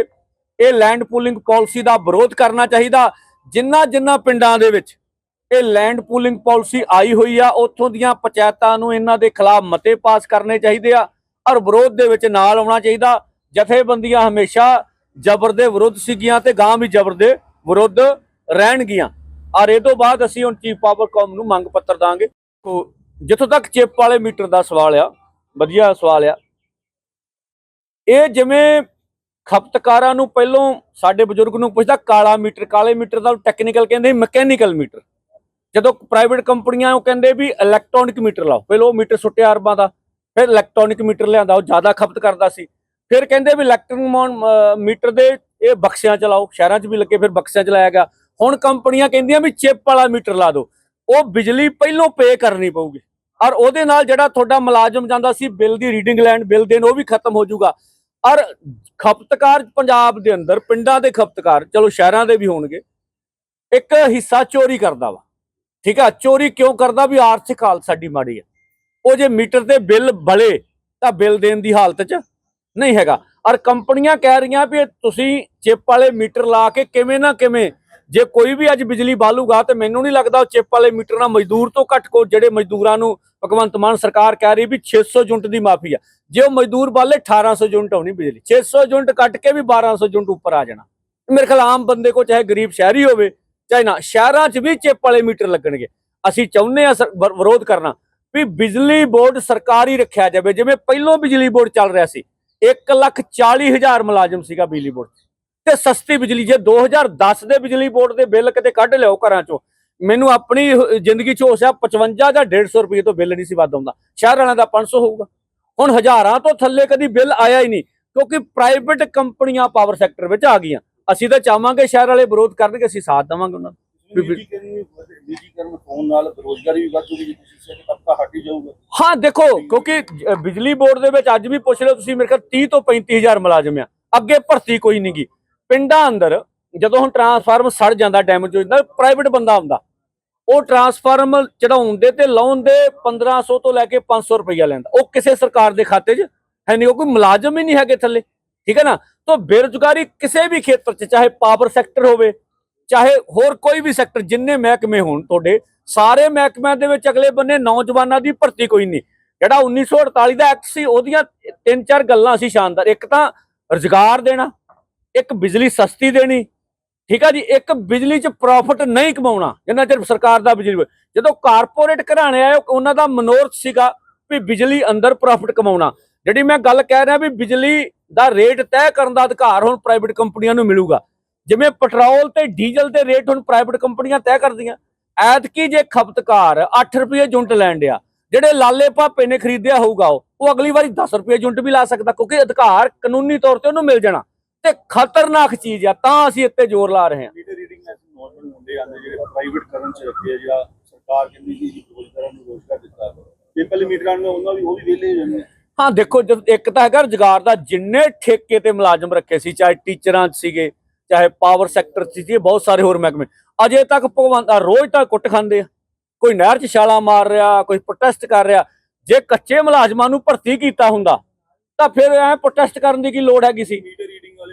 ਇਹ ਲੈਂਡ ਪੂਲਿੰਗ ਪਾਲਿਸੀ ਦਾ ਵਿਰੋਧ ਕਰਨਾ ਚਾਹੀਦਾ। ਜਿੰਨਾ ਜਿੰਨਾ ਪਿੰਡਾਂ ਦੇ ਵਿੱਚ ਇਹ ਲੈਂਡ ਪੂਲਿੰਗ ਪਾਲਿਸੀ ਆਈ ਹੋਈ ਆ ਉੱਥੋਂ ਦੀਆਂ ਪੰਚਾਇਤਾਂ ਨੂੰ ਇਹਨਾਂ ਦੇ ਖਿਲਾਫ ਮਤੇ ਪਾਸ ਕਰਨੇ ਚਾਹੀਦੇ ਆ ਔਰ ਵਿਰੋਧ ਦੇ ਵਿੱਚ ਨਾਲ ਆਉਣਾ ਚਾਹੀਦਾ। ਜਥੇਬੰਦੀਆਂ ਹਮੇਸ਼ਾ ਜ਼ਬਰ ਦੇ ਵਿਰੁੱਧ ਸੀਗੀਆਂ ਤੇ ਗਾਂ ਵੀ ਜ਼ਬਰ ਦੇ ਵਿਰੁੱਧ ਰਹਿਣਗੀਆਂ। ਔਰ ਇਹ ਤੋਂ ਬਾਅਦ ਅਸੀਂ ਹੁਣ ਚੀਫ ਪਾਵਰ ਕੌਮ ਨੂੰ ਮੰਗ ਪੱਤਰ ਦਾਂਗੇ। ਜਿੱਥੋਂ ਤੱਕ ਚਿੱਪ ਵਾਲੇ ਮੀਟਰ ਦਾ ਸਵਾਲ ਆ ਵਧੀਆ ਸਵਾਲ ਆ। ਇਹ ਜਿਵੇਂ ਖਪਤਕਾਰਾਂ ਨੂੰ ਪਹਿਲੋਂ ਸਾਡੇ ਬਜ਼ੁਰਗ ਨੂੰ ਪੁੱਛਦਾ, ਕਾਲਾ ਮੀਟਰ, ਕਾਲੇ ਮੀਟਰ ਦਾ ਟੈਕਨੀਕਲ ਕਹਿੰਦੇ ਮਕੈਨੀਕਲ ਮੀਟਰ। ਜਦੋਂ ਪ੍ਰਾਈਵੇਟ ਕੰਪਨੀਆਂ ਉਹ ਕਹਿੰਦੇ ਵੀ ਇਲੈਕਟ੍ਰੋਨਿਕ ਮੀਟਰ ਲਾਓ, ਪਹਿਲਾਂ ਉਹ ਮੀਟਰ ਸੁੱਟਿਆ ਅਰਬਾਂ ਦਾ, ਫਿਰ ਇਲੈਕਟ੍ਰੋਨਿਕ ਮੀਟਰ ਲਿਆਂਦਾ, ਉਹ ਜ਼ਿਆਦਾ ਖਪਤ ਕਰਦਾ ਸੀ। ਫਿਰ ਕਹਿੰਦੇ ਵੀ ਇਲੈਕਟ੍ਰੋਨਿਕ ਮੀਟਰ ਦੇ ਇਹ ਬਕਸਿਆਂ ਚ ਲਾਓ ਸ਼ਹਿਰਾਂ 'ਚ ਵੀ ਲੱਗੇ, ਫਿਰ ਬਕਸਿਆਂ 'ਚ ਲਾਇਆ ਗਿਆ। ਹੁਣ ਕੰਪਨੀਆਂ ਕਹਿੰਦੀਆਂ ਵੀ ਚਿਪ ਵਾਲਾ ਮੀਟਰ ਲਾ ਦਿਓ। ਉਹ ਬਿਜਲੀ ਪਹਿਲੋਂ ਪੇ ਕਰਨੀ ਪਊਗੀ। ਔਰ ਉਹਦੇ ਨਾਲ ਜਿਹੜਾ ਤੁਹਾਡਾ ਮੁਲਾਜ਼ਮ ਜਾਂਦਾ ਸੀ, ਬਿੱਲ ਦੀ ਰੀਡਿੰਗ ਲੈਣ, ਬਿੱਲ ਦੇਣ, ਉਹ ਵੀ ਖਤਮ ਹੋ ਜਾਊਗਾ। ਔਰ ਖਪਤਕਾਰ ਪੰਜਾਬ ਦੇ ਅੰਦਰ, ਪਿੰਡਾਂ ਦੇ ਖਪਤਕਾਰ, ਚਲੋ ਸ਼ਹਿਰਾਂ ਦੇ ਵੀ ਹੋਣਗੇ, ਇੱਕ ਹਿੱਸਾ ਚੋਰੀ ਕਰਦਾ ਵਾ। ਠੀਕ ਆ, ਚੋਰੀ ਕਿਉਂ ਕਰਦਾ? ਵੀ ਆਰਥਿਕ ਹਾਲਤ ਸਾਡੀ ਮਾੜੀ ਆ। ਉਹ ਜੇ ਮੀਟਰ ਤੇ ਬਿੱਲ ਬਲੇ, ਤਾਂ ਬਿੱਲ ਦੇਣ ਦੀ ਹਾਲਤ 'ਚ ਨਹੀਂ ਹੈਗਾ। ਔਰ ਕੰਪਨੀਆਂ ਕਹਿ ਰਹੀਆਂ ਵੀ ਤੁਸੀਂ ਚਿਪ ਵਾਲੇ ਮੀਟਰ ਲਾ ਕੇ ਕਿਵੇਂ ਨਾ ਕਿਵੇਂ ਜੇ ਕੋਈ ਵੀ ਅੱਜ ਬਿਜਲੀ ਬਾਲੂਗਾ ਤੇ ਮੈਨੂੰ ਨਹੀਂ ਲੱਗਦਾ ਉਹ ਚਿੱਪ ਵਾਲੇ ਮੀਟਰ ਨਾਲ ਮਜ਼ਦੂਰ ਤੋਂ ਘੱਟ ਕੋ ਜਿਹੜੇ ਮਜ਼ਦੂਰਾਂ ਨੂੰ ਭਗਵੰਤ ਮਾਨ ਸਰਕਾਰ ਕਹਿ ਰਹੀ ਵੀ 600 ਯੂਨਿਟ ਦੀ ਮਾਫੀ ਆ। ਜੇ ਉਹ ਮਜ਼ਦੂਰ ਬਾਲੇ 1800 ਯੂਨਿਟ ਆਉਣੀ ਬਿਜਲੀ। 600 ਯੂਨਿਟ ਕੱਟ ਕੇ ਵੀ 1200 ਯੂਨਿਟ ਉੱਪਰ ਆ ਜਾਣਾ। ਮੇਰੇ ਖਿਆਲ ਆਮ ਬੰਦੇ ਕੋ ਚਾਹੇ ਗਰੀਬ ਸ਼ਹਿਰੀ ਹੋਵੇ, ਚਾਹੇ ਨਾ, ਸ਼ਹਿਰਾਂ 'ਚ ਵੀ ਚਿੱਪ ਵਾਲੇ ਮੀਟਰ ਲੱਗਣਗੇ। ਅਸੀਂ ਚਾਹੁੰਦੇ ਆ ਵਿਰੋਧ ਕਰਨਾ ਵੀ ਬਿਜਲੀ ਬੋਰਡ ਸਰਕਾਰੀ ਰੱਖਿਆ ਜਾਵੇ। ਜਿਵੇਂ ਪਹਿਲੋਂ ਬਿਜਲੀ ਬੋਰਡ ਚੱਲ ਰਿਹਾ ਸੀ 1 ਲੱਖ 40 ਹਜ਼ਾਰ ਮੁਲਾਜ਼ਮ ਸੀਗਾ ਬਿਜਲੀ ਬੋਰਡ ਤੇ ਸਸਤੀ ਬਿਜਲੀ ਜੇ 2010 ਦੇ ਬਿਜਲੀ ਬੋਰਡ ਦੇ ਬਿੱਲ ਕਿਤੇ ਕੱਢ ਲਿਓ ਘਰਾਂ 'ਚੋਂ ਮੈਨੂੰ ਆਪਣੀ ਜ਼ਿੰਦਗੀ 'ਚ ਹੋਸਿਆ 55 ਜਾਂ 150 ਰੁਪਏ ਤੋਂ ਬਿੱਲ ਨਹੀਂ ਸੀ ਵੱਧ ਆਉਂਦਾ। ਸ਼ਹਿਰ ਵਾਲਿਆਂ ਦਾ 500 ਹੋਊਗਾ। ਹੁਣ ਹਜ਼ਾਰਾਂ ਤੋਂ ਥੱਲੇ ਕਦੀ ਬਿੱਲ ਆਇਆ ਹੀ ਨਹੀਂ ਕਿਉਂਕਿ ਪ੍ਰਾਈਵੇਟ ਕੰਪਨੀਆਂ ਪਾਵਰ ਸੈਕਟਰ ਵਿੱਚ ਆ ਗਈਆਂ। ਅਸੀਂ ਤਾਂ ਚਾਹਾਂਗੇ ਸ਼ਹਿਰ ਵਾਲੇ ਵਿਰੋਧ ਕਰਨਗੇ ਅਸੀਂ ਸਾਥ ਦੇਵਾਂਗੇ ਉਹਨਾਂ ਦਾ ਹੀ ਜਾਊਗਾ। ਹਾਂ ਦੇਖੋ ਕਿਉਂਕਿ ਬਿਜਲੀ ਬੋਰਡ ਦੇ ਵਿੱਚ ਅੱਜ ਵੀ ਪੁੱਛ ਲਓ ਤੁਸੀਂ ਮੇਰੇ ਖਿਆਲ 30 ਤੋਂ 35000 ਮੁਲਾਜ਼ਮ ਆ। ਅੱਗੇ ਭਰਤੀ ਕੋਈ ਨਹੀਂ ਗੀ। ਪਿੰਡਾਂ ਅੰਦਰ ਜਦੋਂ ਹੁਣ ਟਰਾਂਸਫਾਰਮ ਸੜ ਜਾਂਦਾ ਡੈਮੇਜ ਹੋ ਜਾਂਦਾ ਪ੍ਰਾਈਵੇਟ ਬੰਦਾ ਹੁੰਦਾ, ਉਹ ਟਰਾਂਸਫਾਰਮ ਚੜਾਉਣ ਦੇ ਤੇ ਲਾਉਣ ਦੇ 1500 ਤੋਂ ਲੈ ਕੇ 500 ਰੁਪਈਆ ਲੈਂਦਾ। ਉਹ ਕਿਸੇ ਸਰਕਾਰ ਦੇ ਖਾਤੇ 'ਚ ਹੈ ਨਹੀਂ, ਉਹ ਕੋਈ ਮੁਲਾਜ਼ਮ ਹੀ ਨਹੀਂ ਹੈਗੇ ਥੱਲੇ, ਠੀਕ ਹੈ ਨਾ? ਤਾਂ ਬੇਰੁਜ਼ਗਾਰੀ ਕਿਸੇ ਵੀ ਖੇਤਰ 'ਚ, ਚਾਹੇ ਪਾਵਰ ਸੈਕਟਰ ਹੋਵੇ, ਚਾਹੇ ਹੋਰ ਕੋਈ ਵੀ ਸੈਕਟਰ ਜਿੰਨੇ ਮਹਿਕਮੇ ਹੋਣ ਤੁਹਾਡੇ, ਸਾਰੇ ਮਹਿਕਮਿਆਂ ਦੇ ਵਿੱਚ ਅਗਲੇ ਬੰਨੇ ਨੌਜਵਾਨਾਂ ਦੀ ਭਰਤੀ ਕੋਈ ਨਹੀਂ। ਜਿਹੜਾ 1948 ਦਾ ਐਕਟ ਸੀ, ਉਹਦੀਆਂ ਤਿੰਨ ਚਾਰ ਗੱਲਾਂ ਸੀ ਸ਼ਾਨਦਾਰ। ਇੱਕ ਤਾਂ ਰੁਜ਼ਗਾਰ ਦੇਣਾ ਇੱਕ ਬਿਜਲੀ ਸਸਤੀ ਦੇਣੀ, ਠੀਕ ਆ ਜੀ, ਇੱਕ ਬਿਜਲੀ 'ਚ ਪ੍ਰੋਫਿਟ ਨਹੀਂ ਕਮਾਉਣਾ, ਜਿੰਨਾ ਚਿਰ ਸਰਕਾਰ ਦਾ ਬਿਜਲੀ ਜਦੋਂ ਕਾਰਪੋਰੇਟ ਘਰਾਣੇ ਆਏ, ਉਹਨਾਂ ਦਾ ਮਨੋਰਥ ਸੀਗਾ ਵੀ ਬਿਜਲੀ ਅੰਦਰ ਪ੍ਰੋਫਿਟ ਕਮਾਉਣਾ। ਜਿਹੜੀ ਮੈਂ ਗੱਲ ਕਹਿ ਰਿਹਾ ਵੀ ਬਿਜਲੀ ਦਾ ਰੇਟ ਤੈਅ ਕਰਨ ਦਾ ਅਧਿਕਾਰ ਹੁਣ ਪ੍ਰਾਈਵੇਟ ਕੰਪਨੀਆਂ ਨੂੰ ਮਿਲੂਗਾ। ਜਿਵੇਂ ਪੈਟਰੋਲ ਤੇ ਡੀਜ਼ਲ ਦੇ ਰੇਟ ਹੁਣ ਪ੍ਰਾਈਵੇਟ ਕੰਪਨੀਆਂ ਤੈਅ ਕਰਦੀਆਂ। ਐਤਕੀ ਜੇ ਖਪਤਕਾਰ 8 ਰੁਪਏ ਯੂਨਿਟ ਲੈਣ ਡਿਆ, ਜਿਹੜੇ ਲਾਲੇ ਭਾਪੇ ਨੇ ਖਰੀਦਿਆ ਹੋਊਗਾ ਉਹ ਉਹ ਅਗਲੀ ਵਾਰੀ 10 ਰੁਪਏ ਯੂਨਿਟ ਵੀ ਲਾ ਸਕਦਾ, ਕਿਉਂਕਿ ਅਧਿਕਾਰ ਕਾਨੂੰਨੀ ਤੌਰ ਤੇ ਉਹਨੂੰ ਮਿਲ ਜਾਣਾ। ਤੇ ਖਤਰਨਾਕ ਚੀਜ਼ ਆ ਤਾਂ ਅਸੀਂ ਇੱਥੇ ਜ਼ੋਰ ਲਾ ਰਹੇ ਹਾਂ। ਮੀਟਰ ਰੀਡਿੰਗ ਐਸੇ ਨੌਜਵਾਨ ਮੁੰਡੇ ਆਉਂਦੇ ਜਿਹੜੇ ਪ੍ਰਾਈਵੇਟ ਕਰਨ ਚ ਰੱਖੇ ਆ ਜਾਂ ਸਰਕਾਰ ਕਹਿੰਦੀ ਕਿ ਜੀ ਰੋਜ਼ਗਾਰਾਂ ਨੂੰ ਰੋਜ਼ਗਾਰ ਦਿੱਤਾ। ਪੀਪਲ ਮੀਟਰਾਂ ਨੂੰ ਉਹਨਾਂ ਵੀ ਉਹ ਵੀ ਵਿਹਲੇ ਹੋ ਜਾਂਦੇ ਆ। ਹਾਂ ਦੇਖੋ ਜਦ ਇੱਕ ਤਾਂ ਹੈਗਾ ਰੁਜ਼ਗਾਰ ਦਾ ਜਿੰਨੇ ਠੇਕੇ ਤੇ ਮੁਲਾਜ਼ਮ ਰੱਖੇ ਸੀ ਚਾਹੇ ਟੀਚਰਾਂ 'ਚ ਸੀਗੇ ਚਾਹੇ ਪਾਵਰ ਸੈਕਟਰ 'ਚ ਸੀ ਬਹੁਤ ਸਾਰੇ ਹੋਰ ਮਹਿਕਮੇ। ਅਜੇ ਤੱਕ ਭਗਵੰਤ ਰੋਜ਼ ਤਾਂ ਕੁੱਟ ਖਾਂਦੇ ਆ। ਕੋਈ ਨਹਿਰ 'ਚ ਛਾਲਾ ਮਾਰ ਰਿਹਾ ਕੋਈ ਪ੍ਰੋਟੈਸਟ ਕਰ ਰਿਹਾ। ਜੇ ਕੱਚੇ ਮੁਲਾਜ਼ਮਾਂ ਨੂੰ ਭਰਤੀ ਕੀਤਾ ਹੁੰਦਾ ਤਾਂ ਫਿਰ ਐ ਪ੍ਰੋਟੈਸਟ ਕਰਨ ਦੀ ਕੀ ਲੋੜ ਹੈਗੀ ਸੀ?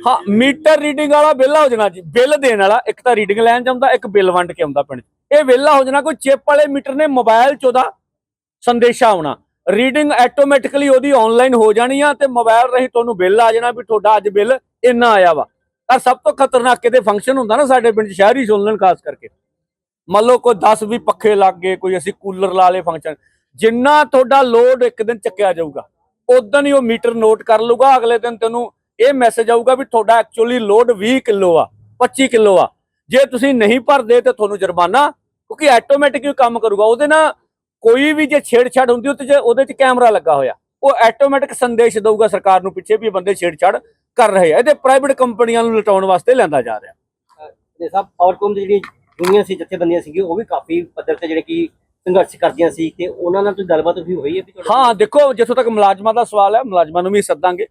ਹਾਂ, ਮੀਟਰ ਰੀਡਿੰਗ ਵਾਲਾ ਵਿਹਲਾ ਹੋ ਜਾਣਾ ਜੀ। ਬਿੱਲ ਦੇਣ ਵਾਲਾ, ਇੱਕ ਤਾਂ ਰੀਡਿੰਗ ਲੈਣ ਜਾਂਦਾ, ਇੱਕ ਬਿੱਲ ਵੰਡ ਕੇ ਆਉਂਦਾ ਪਿੰਡ ਇਹ ਵਿਹਲਾ ਹੋ ਜਾਣਾ, ਕੋਈ ਚਿਪ ਵਾਲੇ ਮੀਟਰ ਨੇ ਮੋਬਾਈਲ 'ਚ ਉਹਦਾ ਸੰਦੇਸ਼ਾ ਆਉਣਾ। ਰੀਡਿੰਗ ਆਟੋਮੈਟਿਕਲੀ ਉਹਦੀ ਆਨਲਾਈਨ ਹੋ ਜਾਣੀ ਆ ਤੇ ਮੋਬਾਈਲ ਰਹੀ ਤੁਹਾਨੂੰ ਬਿੱਲ ਆ ਜਾਣਾ ਵੀ ਤੁਹਾਡਾ ਅੱਜ ਬਿੱਲ ਇੰਨਾ ਆਇਆ ਵਾ। ਪਰ ਸਭ ਤੋਂ ਖਤਰਨਾਕ ਕਿਤੇ ਫੰਕਸ਼ਨ ਹੁੰਦਾ ਨਾ ਸਾਡੇ ਪਿੰਡ 'ਚ, ਸ਼ਹਿਰੀ ਸੁਣ ਲੈਣ ਖਾਸ ਕਰਕੇ। ਮੰਨ ਲਓ ਕੋਈ 10 ਵੀ ਪੱਖੇ ਲੱਗ ਗਏ, ਕੋਈ ਅਸੀਂ ਕੂਲਰ ਲਾ ਲੇ ਫੰਕਸ਼ਨ ਜਿੰਨਾ ਤੁਹਾਡਾ ਲੋਡ ਇੱਕ ਦਿਨ ਚੱਕਿਆ ਜਾਊਗਾ ਉਦੋਂ ਹੀ ਉਹ ਮੀਟਰ ਨੋਟ ਕਰ ਲਊਗਾ, ਅਗਲੇ ਦਿਨ ਤੈਨੂੰ ਇਹ ਮੈਸੇਜ ਆਊਗਾ ਵੀ ਤੁਹਾਡਾ ਐਕਚੁਅਲੀ ਲੋਡ 20 ਕਿਲੋ ਆ 25 ਕਿਲੋ ਆ। ਜੇ ਤੁਸੀਂ ਨਹੀਂ ਭਰਦੇ ਤੇ ਤੁਹਾਨੂੰ ਜੁਰਮਾਨਾ ਕਿਉਂਕਿ ਆਟੋਮੈਟਿਕ ਹੀ ਕੰਮ ਕਰੂਗਾ। ਉਹਦੇ ਨਾਲ ਕੋਈ ਵੀ ਜੇ ਛੇੜਛਾੜ ਹੁੰਦੀ ਉਹਦੇ 'ਚ ਉਹਦੇ 'ਚ ਕੈਮਰਾ ਲੱਗਾ ਹੋਇਆ। ਉਹ ਆਟੋਮੈਟਿਕ ਸੰਦੇਸ਼ ਦਊਗਾ ਸਰਕਾਰ ਨੂੰ ਪਿੱਛੇ ਵੀ ਇਹ ਬੰਦੇ ਛੇੜਛਾੜ ਕਰ ਰਹੇ ਆ। ਇਹਦੇ ਪ੍ਰਾਈਵੇਟ ਕੰਪਨੀਆਂ ਨੂੰ ਲਟਾਉਣ ਵਾਸਤੇ ਲਿਆਂਦਾ ਜਾ ਰਿਹਾ। ਦੇ ਸਾਹਿਬ ਪਾਵਰਕੌਮ ਦੀ ਜਿਹੜੀ ਦੁਨੀਆ ਸੀ ਜਥੇਬੰਦੀਆਂ ਸੀਗੀ ਉਹ ਵੀ ਕਾਫੀ ਪੱਧਰ ਤੇ ਜਿਹੜੇ ਕਿ ਸੰਘਰਸ਼ ਕਰਦੀਆਂ ਸੀ ਤੇ ਉਹਨਾਂ ਨਾਲ ਕੋਈ ਗੱਲਬਾਤ ਵੀ ਹੋਈ ਹੈ ਹਾਂ ਦੇਖੋ ਜਿੱਥੋਂ ਤੱਕ ਮੁਲਾਜ਼ਮਾਂ ਦਾ ਸਵਾਲ ਹੈ ਮੁਲਾਜ਼ਮਾਂ ਨੂੰ ਵੀ ਸੱਦਾਂਗੇ।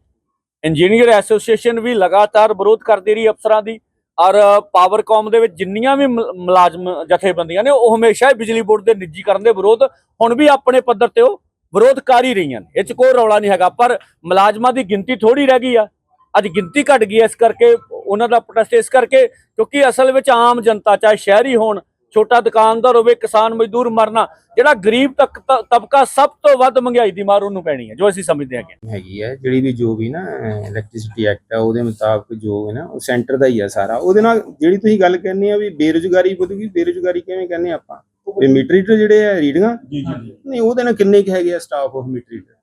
ਇੰਜੀਨੀਅਰ ਐਸੋਸੀਏਸ਼ਨ ਵੀ ਲਗਾਤਾਰ ਵਿਰੋਧ ਕਰਦੀ ਰਹੀ ਅਫਸਰਾਂ ਦੀ, ਔਰ ਪਾਵਰਕਾਮ ਦੇ ਵਿੱਚ ਜਿੰਨੀਆਂ ਵੀ ਮੁਲਾਜ਼ਮ ਜਥੇਬੰਦੀਆਂ ਨੇ, ਉਹ ਹਮੇਸ਼ਾ ਹੀ ਬਿਜਲੀ ਬੋਰਡ ਦੇ ਨਿੱਜੀਕਰਨ ਦੇ ਵਿਰੋਧ, ਹੁਣ ਵੀ ਆਪਣੇ ਪੱਧਰ ਤੇ ਉਹ ਵਿਰੋਧ ਕਰ ਹੀ ਰਹੀਆਂ ਨੇ। ਇਹ 'ਚ ਕੋਈ ਰੌਲਾ ਨਹੀਂ ਹੈਗਾ, ਪਰ ਮੁਲਾਜ਼ਮਾਂ ਦੀ ਗਿਣਤੀ ਥੋੜੀ ਰਹਿ ਗਈ ਆ। ਅੱਜ ਗਿਣਤੀ ਘਟ ਗਈ ਹੈ ਇਸ ਕਰਕੇ, ਉਹਨਾਂ ਦਾ ਪ੍ਰੋਟੈਸਟ ਇਸ ਕਰਕੇ, ਕਿਉਂਕਿ ਅਸਲ ਵਿੱਚ ਆਮ ਜਨਤਾ, ਚਾਹੇ ਸ਼ਹਿਰੀ ਹੋਣ ਛੋਟਾ ਦੁਕਾਨਦਾਰ ਹੋਵੇ ਕਿਸਾਨ ਮਜ਼ਦੂਰ ਮਰਨਾ ਜਿਹੜਾ ਗਰੀਬ ਤੱਕ ਤਬਕਾ ਸਭ ਤੋਂ ਵੱਧ ਮਹਿੰਗਾਈ ਦੀ ਮਾਰ ਉਹਨੂੰ ਪੈਣੀ ਹੈ ਜੋ ਅਸੀਂ ਸਮਝਦੇ ਹਾਂ। ਹੈਗੀ ਹੈ ਜਿਹੜੀ ਵੀ ਜੋ ਵੀ ਨਾ ਇਲੈਕਟ੍ਰਿਸਿਟੀ ਐਕਟ ਹੈ ਉਹਦੇ ਮੁਤਾਬਕ ਜੋ ਹੈ ਨਾ ਉਹ ਸੈਂਟਰ ਦਾ ਹੀ ਹੈ ਸਾਰਾ। ਉਹਦੇ ਨਾਲ ਜਿਹੜੀ ਤੁਸੀਂ ਗੱਲ ਕਹਿੰਦੇ ਆ ਵੀ ਬੇਰੁਜ਼ਗਾਰੀ ਵਧੂਗੀ ਬੇਰੁਜ਼ਗਾਰੀ ਕਿਵੇਂ ਕਹਿੰਦੇ ਆਪਾਂ? ਵੀ ਮੀਟਰ ਜਿਹੜੇ ਆ ਰੀਡਿੰਗਾਂ ਜੀ ਜੀ ਨਹੀਂ ਉਹਦੇ ਨਾਲ ਕਿੰਨੇ ਕੁ ਹੈਗੇ ਆ ਸਟਾਫ ਆਫ ਮੀਟਰ ਰੀਡਰ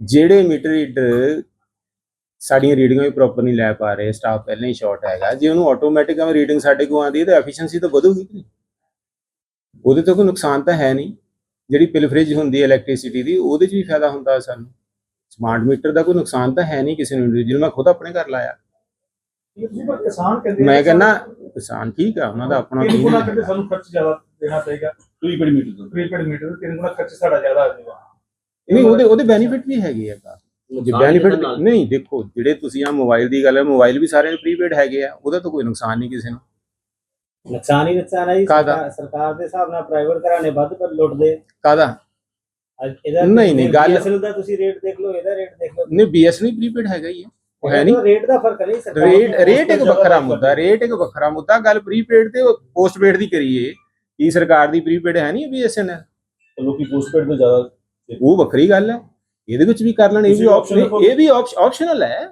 ਜਿਹੜੇ ਮੀਟਰ ਰੀਡਰ ਸਾਡੀਆਂ ਰੀਡਿੰਗਾਂ ਵੀ ਪ੍ਰੋਪਰ ਨਹੀਂ ਲੈ ਪਾ ਰਹੇ ਸਟਾਫ ਪਹਿਲਾਂ ਹੀ ਸ਼ਾਰਟ ਹੈਗਾ। ਜੇ ਉਹਨੂੰ ਆਟੋਮੈਟਿਕ ਆ ਰੀਡਿੰਗ ਸਾਡੇ ਕੋਲ ਆਉਂਦੀ ਹੈ ਤਾਂ ਐਫੀਸ਼ੀਐਂਸੀ ਤਾਂ ਵਧੂਗੀ ਕਿ ਨਹੀਂ? ਉਹਦੇ ਤੋਂ ਕੋਈ ਨੁਕਸਾਨ ਤਾਂ ਹੈ ਨਹੀਂ। ਜਿਹੜੀ ਪਿਲਫਰੇਜ ਹੁੰਦੀ ਹੈ ਇਲੈਕਟ੍ਰਿਸਿਟੀ ਦੀ ਉਹਦੇ 'ਚ ਵੀ ਫਾਇਦਾ ਹੁੰਦਾ ਸਾਨੂੰ। ਸਮਾਰਟ ਮੀਟਰ ਦਾ ਕੋਈ ਨੁਕਸਾਨ ਤਾਂ ਹੈ ਨਹੀਂ ਕਿਸੇ ਨੂੰ। ਜਿਹਨੂੰ ਮੈਂ ਖੁਦ ਆਪਣੇ ਘਰ ਲਾਇਆ। ਮੈਂ ਕਹਿੰਦਾ ਕਿਸਾਨ ਠੀਕ ਆ ਉਹਨਾਂ ਦਾ ਆਪਣਾ ਤਿੰਨ ਗੁਣਾ ਹੈ। ਸਾਨੂੰ ਖਰਚ ਜ਼ਿਆਦਾ ਦੇਣਾ ਪਏਗਾ? ਪ੍ਰੀਪੇਡ ਮੀਟਰ ਤੋਂ? ਪ੍ਰੀਪੇਡ ਮੀਟਰ ਤੇ? ਤਿੰਨ ਗੁਣਾ ਖਰਚ ਸਾਡਾ ਜ਼ਿਆਦਾ ਆ ਜਾਏਗਾ ਨਹੀਂ ਉਹਦੇ ਉਹਦੇ ਬੈਨੀਫਿਟ ਵੀ ਹੈਗੇ ਆ ਕਾਫੀ। ਜੇ ਬੈਨੀਫਿਟ ਨਹੀਂ ਦੇਖੋ ਜਿਹੜੇ ਤੁਸੀਂ ਆ ਮੋਬਾਈਲ ਦੀ ਗੱਲ ਹੈ ਮੋਬਾਈਲ ਵੀ ਸਾਰਿਆਂ ਦੇ ਪ੍ਰੀਪੇਡ ਹੈਗੇ ਆ ਉਹਦਾ ਤਾਂ ਕੋਈ ਨੁਕਸਾਨ ਨਹੀਂ ਕਿਸੇ ਨੂੰ। ਨੁਕਸਾਨ ਹੀ ਨੁਕਸਾਨ ਹੈ ਜੀ ਕਾਹਦਾ? ਸਰਕਾਰ- ਸਰਕਾਰ ਦੇ ਹਿਸਾਬ ਨਾਲ ਪ੍ਰਾਈਵੇਟ ਘਰਾਣੇ ਵੱਧ ਪਰ ਲੁੱਟਦੇ। ਕਾਦਾ ਅੱਜ ਇਹਦਾ ਨਹੀਂ, ਨਹੀਂ, ਗੱਲ- BSNL ਦਾ ਤੁਸੀਂ ਰੇਟ ਦੇਖ ਲਓ ਇਹਦਾ ਰੇਟ ਦੇਖ ਲਓ। ਨਹੀਂ ਬੀਐਸ ਨਹੀਂ ਪ੍ਰੀਪੇਡ ਹੈਗਾ ਹੀ ਹੈ ਉਹ ਹੈ ਨਹੀਂ। ਰੇਟ ਦਾ ਫ਼ਰਕ ਨਹੀਂ ਸਰਕਾਰ ਰੇਟ ਰੇਟ ਇੱਕ ਵੱਖਰਾ ਮੁੱਦਾ ਰੇਟ ਇੱਕ ਵੱਖਰਾ ਮੁੱਦਾ ਗੱਲ ਪ੍ਰੀਪੇਡ ਤੇ ਪੋਸਟਪੇਡ ਦੀ ਕਰੀਏ ਕੀ ਸਰਕਾਰ ਦੀ ਪ੍ਰੀਪੇਡ ਹੈ ਨਹੀਂ ਬੀਐਸਐਨਐਲ ਲੋਕੀ ਪੋਸਟਪੇਡ ਤੋਂ ਜ਼ਿਆਦਾ ਉਹ ਵੱਖਰੀ ਗੱਲ ਹੈ। ਇਹਦੇ ਵਿੱਚ ਵੀ ਕਰ ਲੈਣ ਇਹ ਵੀ ਆਪਸ਼ਨ ਇਹ ਵੀ ਆਪਸ਼ਨਲ ਹੈ।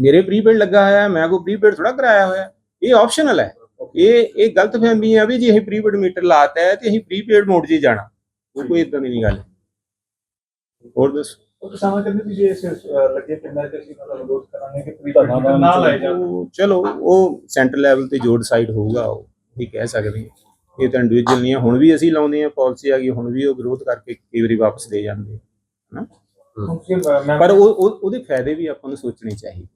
ਮੇਰੇ ਪ੍ਰੀਪੇਡ ਲੱਗਾ ਹੋਇਆ ਹੈ, ਮੈਂ ਕੋਈ ਪ੍ਰੀਪੇਡ ਥੋੜਾ ਕਰਾਇਆ ਹੋਇਆ। ਹੈ। ਇਹ ਆਪਸ਼ਨਲ ਹੈ। ਇਹ ਇਹ ਗਲਤਫਹਿਮੀ ਆ ਵੀ ਜੇ ਅਸੀਂ ਪ੍ਰੀਪੇਡ ਮੀਟਰ ਲਾਤਾ ਹੈ ਤੇ ਅਸੀਂ ਪ੍ਰੀਪੇਡ ਮੋਡ 'ਚ ਹੀ ਜਾਣਾ। ਕੋਈ ਇਦਾਂ ਦੀ ਨਹੀਂ ਗੱਲ। ਹੋਰ ਦੱਸੋ? ਉਹ ਕਿਸਾਨਾਂ ਕਹਿੰਦੇ ਵੀ ਜੇ ਇਸ ਲੱਗੇ ਪਿੰਡਾਂ 'ਚ ਅਸੀਂ ਦਾ ਵਿਰੋਧ ਕਰਾਂਗੇ ਕਿ ਪ੍ਰੀ ਧਰਨਾ ਨਾ ਲਾਏ ਜਾਣ ਚਲੋ ਉਹ ਸੈਂਟਰ ਲੈਵਲ ਤੇ ਜੋ ਡਿਸਾਈਡ ਹੋਊਗਾ ਉਹ ਹੀ ਕਹਿ ਸਕਦੇ ਹਾਂ। ਇਹ ਤਾਂ ਇੰਡੀਵਿਜੂਅਲ ਨਹੀਂ ਹੈ ਹੁਣ ਵੀ ਅਸੀਂ ਲਾਉਂਦੇ ਆ ਪਾਲਿਸੀ ਆ ਗਈ। ਹੁਣ ਵੀ ਉਹ ਵਿਰੋਧ ਕਰਕੇ ਕਈ ਵਾਰੀ ਵਾਪਸ ਦੇ ਜਾਂਦੇ ਹਨਾ? ਪਰ ਉਹ ਉਹ- ਉਹਦੇ ਫਾਇਦੇ ਵੀ ਆਪਾਂ ਨੂੰ ਸੋਚਣੇ ਚਾਹੀਦੇ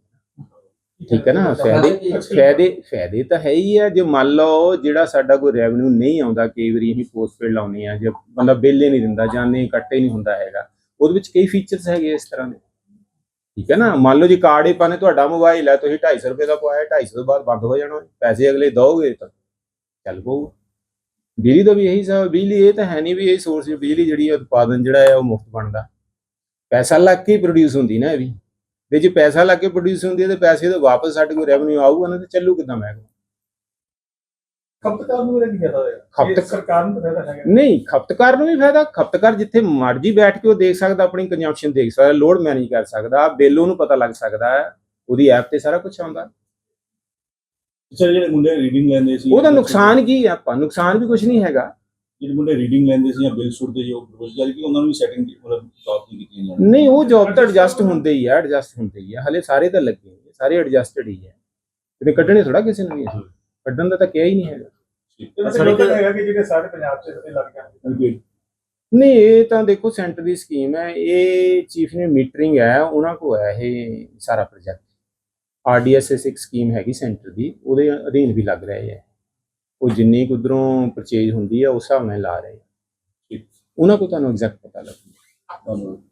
ਠੀਕ ਹੈ ਨਾ? ਫਾਇਦੇ ਫਾਇਦੇ ਫਾਇਦੇ ਤਾਂ ਹੈ ਹੀ ਆ। ਜੇ ਮੰਨ ਲਓ ਜਿਹੜਾ ਸਾਡਾ ਕੋਈ ਰੈਵਨਿਊ ਨਹੀਂ ਆਉਂਦਾ ਕਈ ਵਾਰੀ ਅਸੀਂ ਪੋਸਟਪੇਡ ਲਾਉਂਦੇ ਆ ਜੇ ਬੰਦਾ ਬਿੱਲ ਹੀ ਨਹੀਂ ਦਿੰਦਾ ਜਾਣੇ ਕੱਟੇ ਨਹੀਂ ਹੁੰਦਾ ਹੈਗਾ ਉਹਦੇ ਵਿੱਚ ਕਈ ਫੀਚਰਸ ਹੈਗੇ ਇਸ ਤਰ੍ਹਾਂ ਦੇ। ਠੀਕ ਹੈ ਨਾ? ਮੰਨ ਲਓ ਜੀ ਕਾਰਡ ਹੀ ਪਾਣੇ ਤੁਹਾਡਾ ਮੋਬਾਈਲ ਹੈ ਤੁਸੀਂ 250 ਰੁਪਏ ਦਾ ਪਵਾਇਆ 250 ਤੋਂ ਬਾਅਦ ਬੰਦ ਹੋ ਜਾਣਾ ਪੈਸੇ ਅਗਲੇ ਦੋਗੇ ਤਾਂ ਚੱਲ ਪਊਗਾ। ਬਿਜਲੀ ਦਾ ਵੀ ਇਹੀ ਸਭ ਬਿਜਲੀ ਇਹ ਤਾਂ ਹੈ ਨਹੀਂ ਵੀ ਇਹ ਸੋਰਸ ਬਿਜਲੀ ਜਿਹੜੀ ਹੈ ਉਤਪਾਦਨ ਜਿਹੜਾ ਹੈ ਉਹ ਮੁਫਤ ਬਣਦਾ। ਪੈਸਾ ਲੱਗ ਕੇ ਪ੍ਰੋਡਿਊਸ ਹੁੰਦੀ ਨਾ ਇਹ ਵੀ। ਤੇ ਜੇ ਪੈਸਾ ਲੱਗ ਕੇ ਪ੍ਰੋਡਿਊਸ ਹੁੰਦੀ ਹੈ ਤੇ ਪੈਸੇ ਤਾਂ ਵਾਪਸ ਸਾਡੇ ਕੋਲ ਰੈਵਨਿਊ ਆਊਗਾ ਨਾ ਤੇ ਚੱਲੂ ਕਿਦਾਂ ਮੈਂ ਖਪਤਕਾਰ ਨੂੰ ਇਹਦਾ ਕੀ ਫਾਇਦਾ ਹੋਏਗਾ ਖਪਤ- ਇਹ ਸਰਕਾਰ ਨੂੰ ਤਾਂ ਫਾਇਦਾ ਹੈਗਾ। ਨਹੀਂ ਖਪਤਕਾਰ ਨੂੰ ਵੀ ਫਾਇਦਾ ਖਪਤਕਾਰ ਜਿੱਥੇ ਮਰਜ਼ੀ ਬੈਠ ਕੇ ਉਹ ਦੇਖ ਸਕਦਾ ਆਪਣੀ ਕੰਜ਼ੰਪਸ਼ਨ ਦੇਖ ਸਕਦਾ ਲੋਡ ਮੈਨੇਜ ਕਰ ਸਕਦਾ ਬਿੱਲ ਉਹਨੂੰ ਪਤਾ ਲੱਗ ਸਕਦਾ ਉਹਦੀ ਐਪ ਤੇ ਸਾਰਾ ਕੁਝ ਆਉਂਦਾ। ਜਿਹੜੇ ਮੁੰਡੇ ਰੀਡਿੰਗ ਲੈਂਦੇ ਸੀ। ਉਹਦਾ ਨੁਕਸਾਨ ਕੀ ਹੈ ਆਪਾਂ? ਨੁਕਸਾਨ ਵੀ ਕੁਝ ਨਹੀਂ ਹੈਗਾ। ਜਿਹੜੇ ਮੁੰਡੇ ਰੀਡਿੰਗ ਲੈਂਦੇ ਸੀ ਜਾਂ ਬਿੱਲ ਸੁੱਟਦੇ ਸੀ ਉਹ ਬੇਰੁਜ਼ਗਾਰੀ ਕਿ ਉਹਨਾਂ ਨੂੰ ਵੀ ਸੈਟਿੰਗ ਮਤਲਬ ਜੌਬ ਨਹੀਂ ਕੀਤੀ ਜਾਂਦੀ। ਨਹੀਂ ਉਹ ਜੌਬ ਤਾਂ ਐਡਜਸਟ ਹੁੰਦੇ ਹੀ ਆ ਐਡਜਸਟ ਹੁੰਦੇ ਹੀ ਆ। ਹਲੇ ਸਾਰੇ ਤਾਂ ਲੱਗੇ ਹੋਏ ਆ, ਸਾਰੇ ਐਡਜਸਟਡ ਹੀ ਹੈ ਤੇ ਕੱਢਣੇ ਥੋੜਾ ਕਿਸੇ ਨੂੰ ਵੀ ਅਸੀਂ। ਕੱਢਣ ਦਾ ਤਾਂ ਕਿਹਾ ਹੀ ਨਹੀਂ ਹੈਗਾ। ਇਹ ਮਤਲਬ ਇਹ ਹੈਗਾ ਕਿ ਜਿਹੜੇ ਸਾਰੇ ਪੰਜਾਬ 'ਚ ਇਹ ਲੱਗ ਜਾਣਗੇ ਨਹੀਂ ਇਹ ਤਾਂ ਦੇਖੋ ਸੈਂਟਰ ਦੀ ਸਕੀਮ ਹੈ। ਇਹ ਚੀਫ ਨੇ ਮੀਟਰਿੰਗ ਹੈ ਉਹਨਾਂ ਕੋ ਹੈ ਇਹ ਸਾਰਾ ਪ੍ਰੋਜੈਕਟ ਆਰਡੀਐਸਐਸ ਇੱਕ ਸਕੀਮ ਹੈਗੀ ਸੈਂਟਰ ਦੀ ਉਹਦੇ ਅਧੀਨ ਵੀ ਲੱਗ ਰਹੇ ਹੈ ਉਹ ਜਿੰਨੀ ਕੁ ਉੱਧਰੋਂ ਪਰਚੇਜ ਹੁੰਦੀ ਹੈ ਉਸ ਹਿਸਾਬ ਨਾਲ ਲਾ ਰਹੇ ਹੈ ਉਹਨਾਂ ਕੋ ਤੁਹਾਨੂੰ ਐਗਜ਼ੈਕਟ ਪਤਾ ਲੱਗੂ। ਤੁਹਾਨੂੰ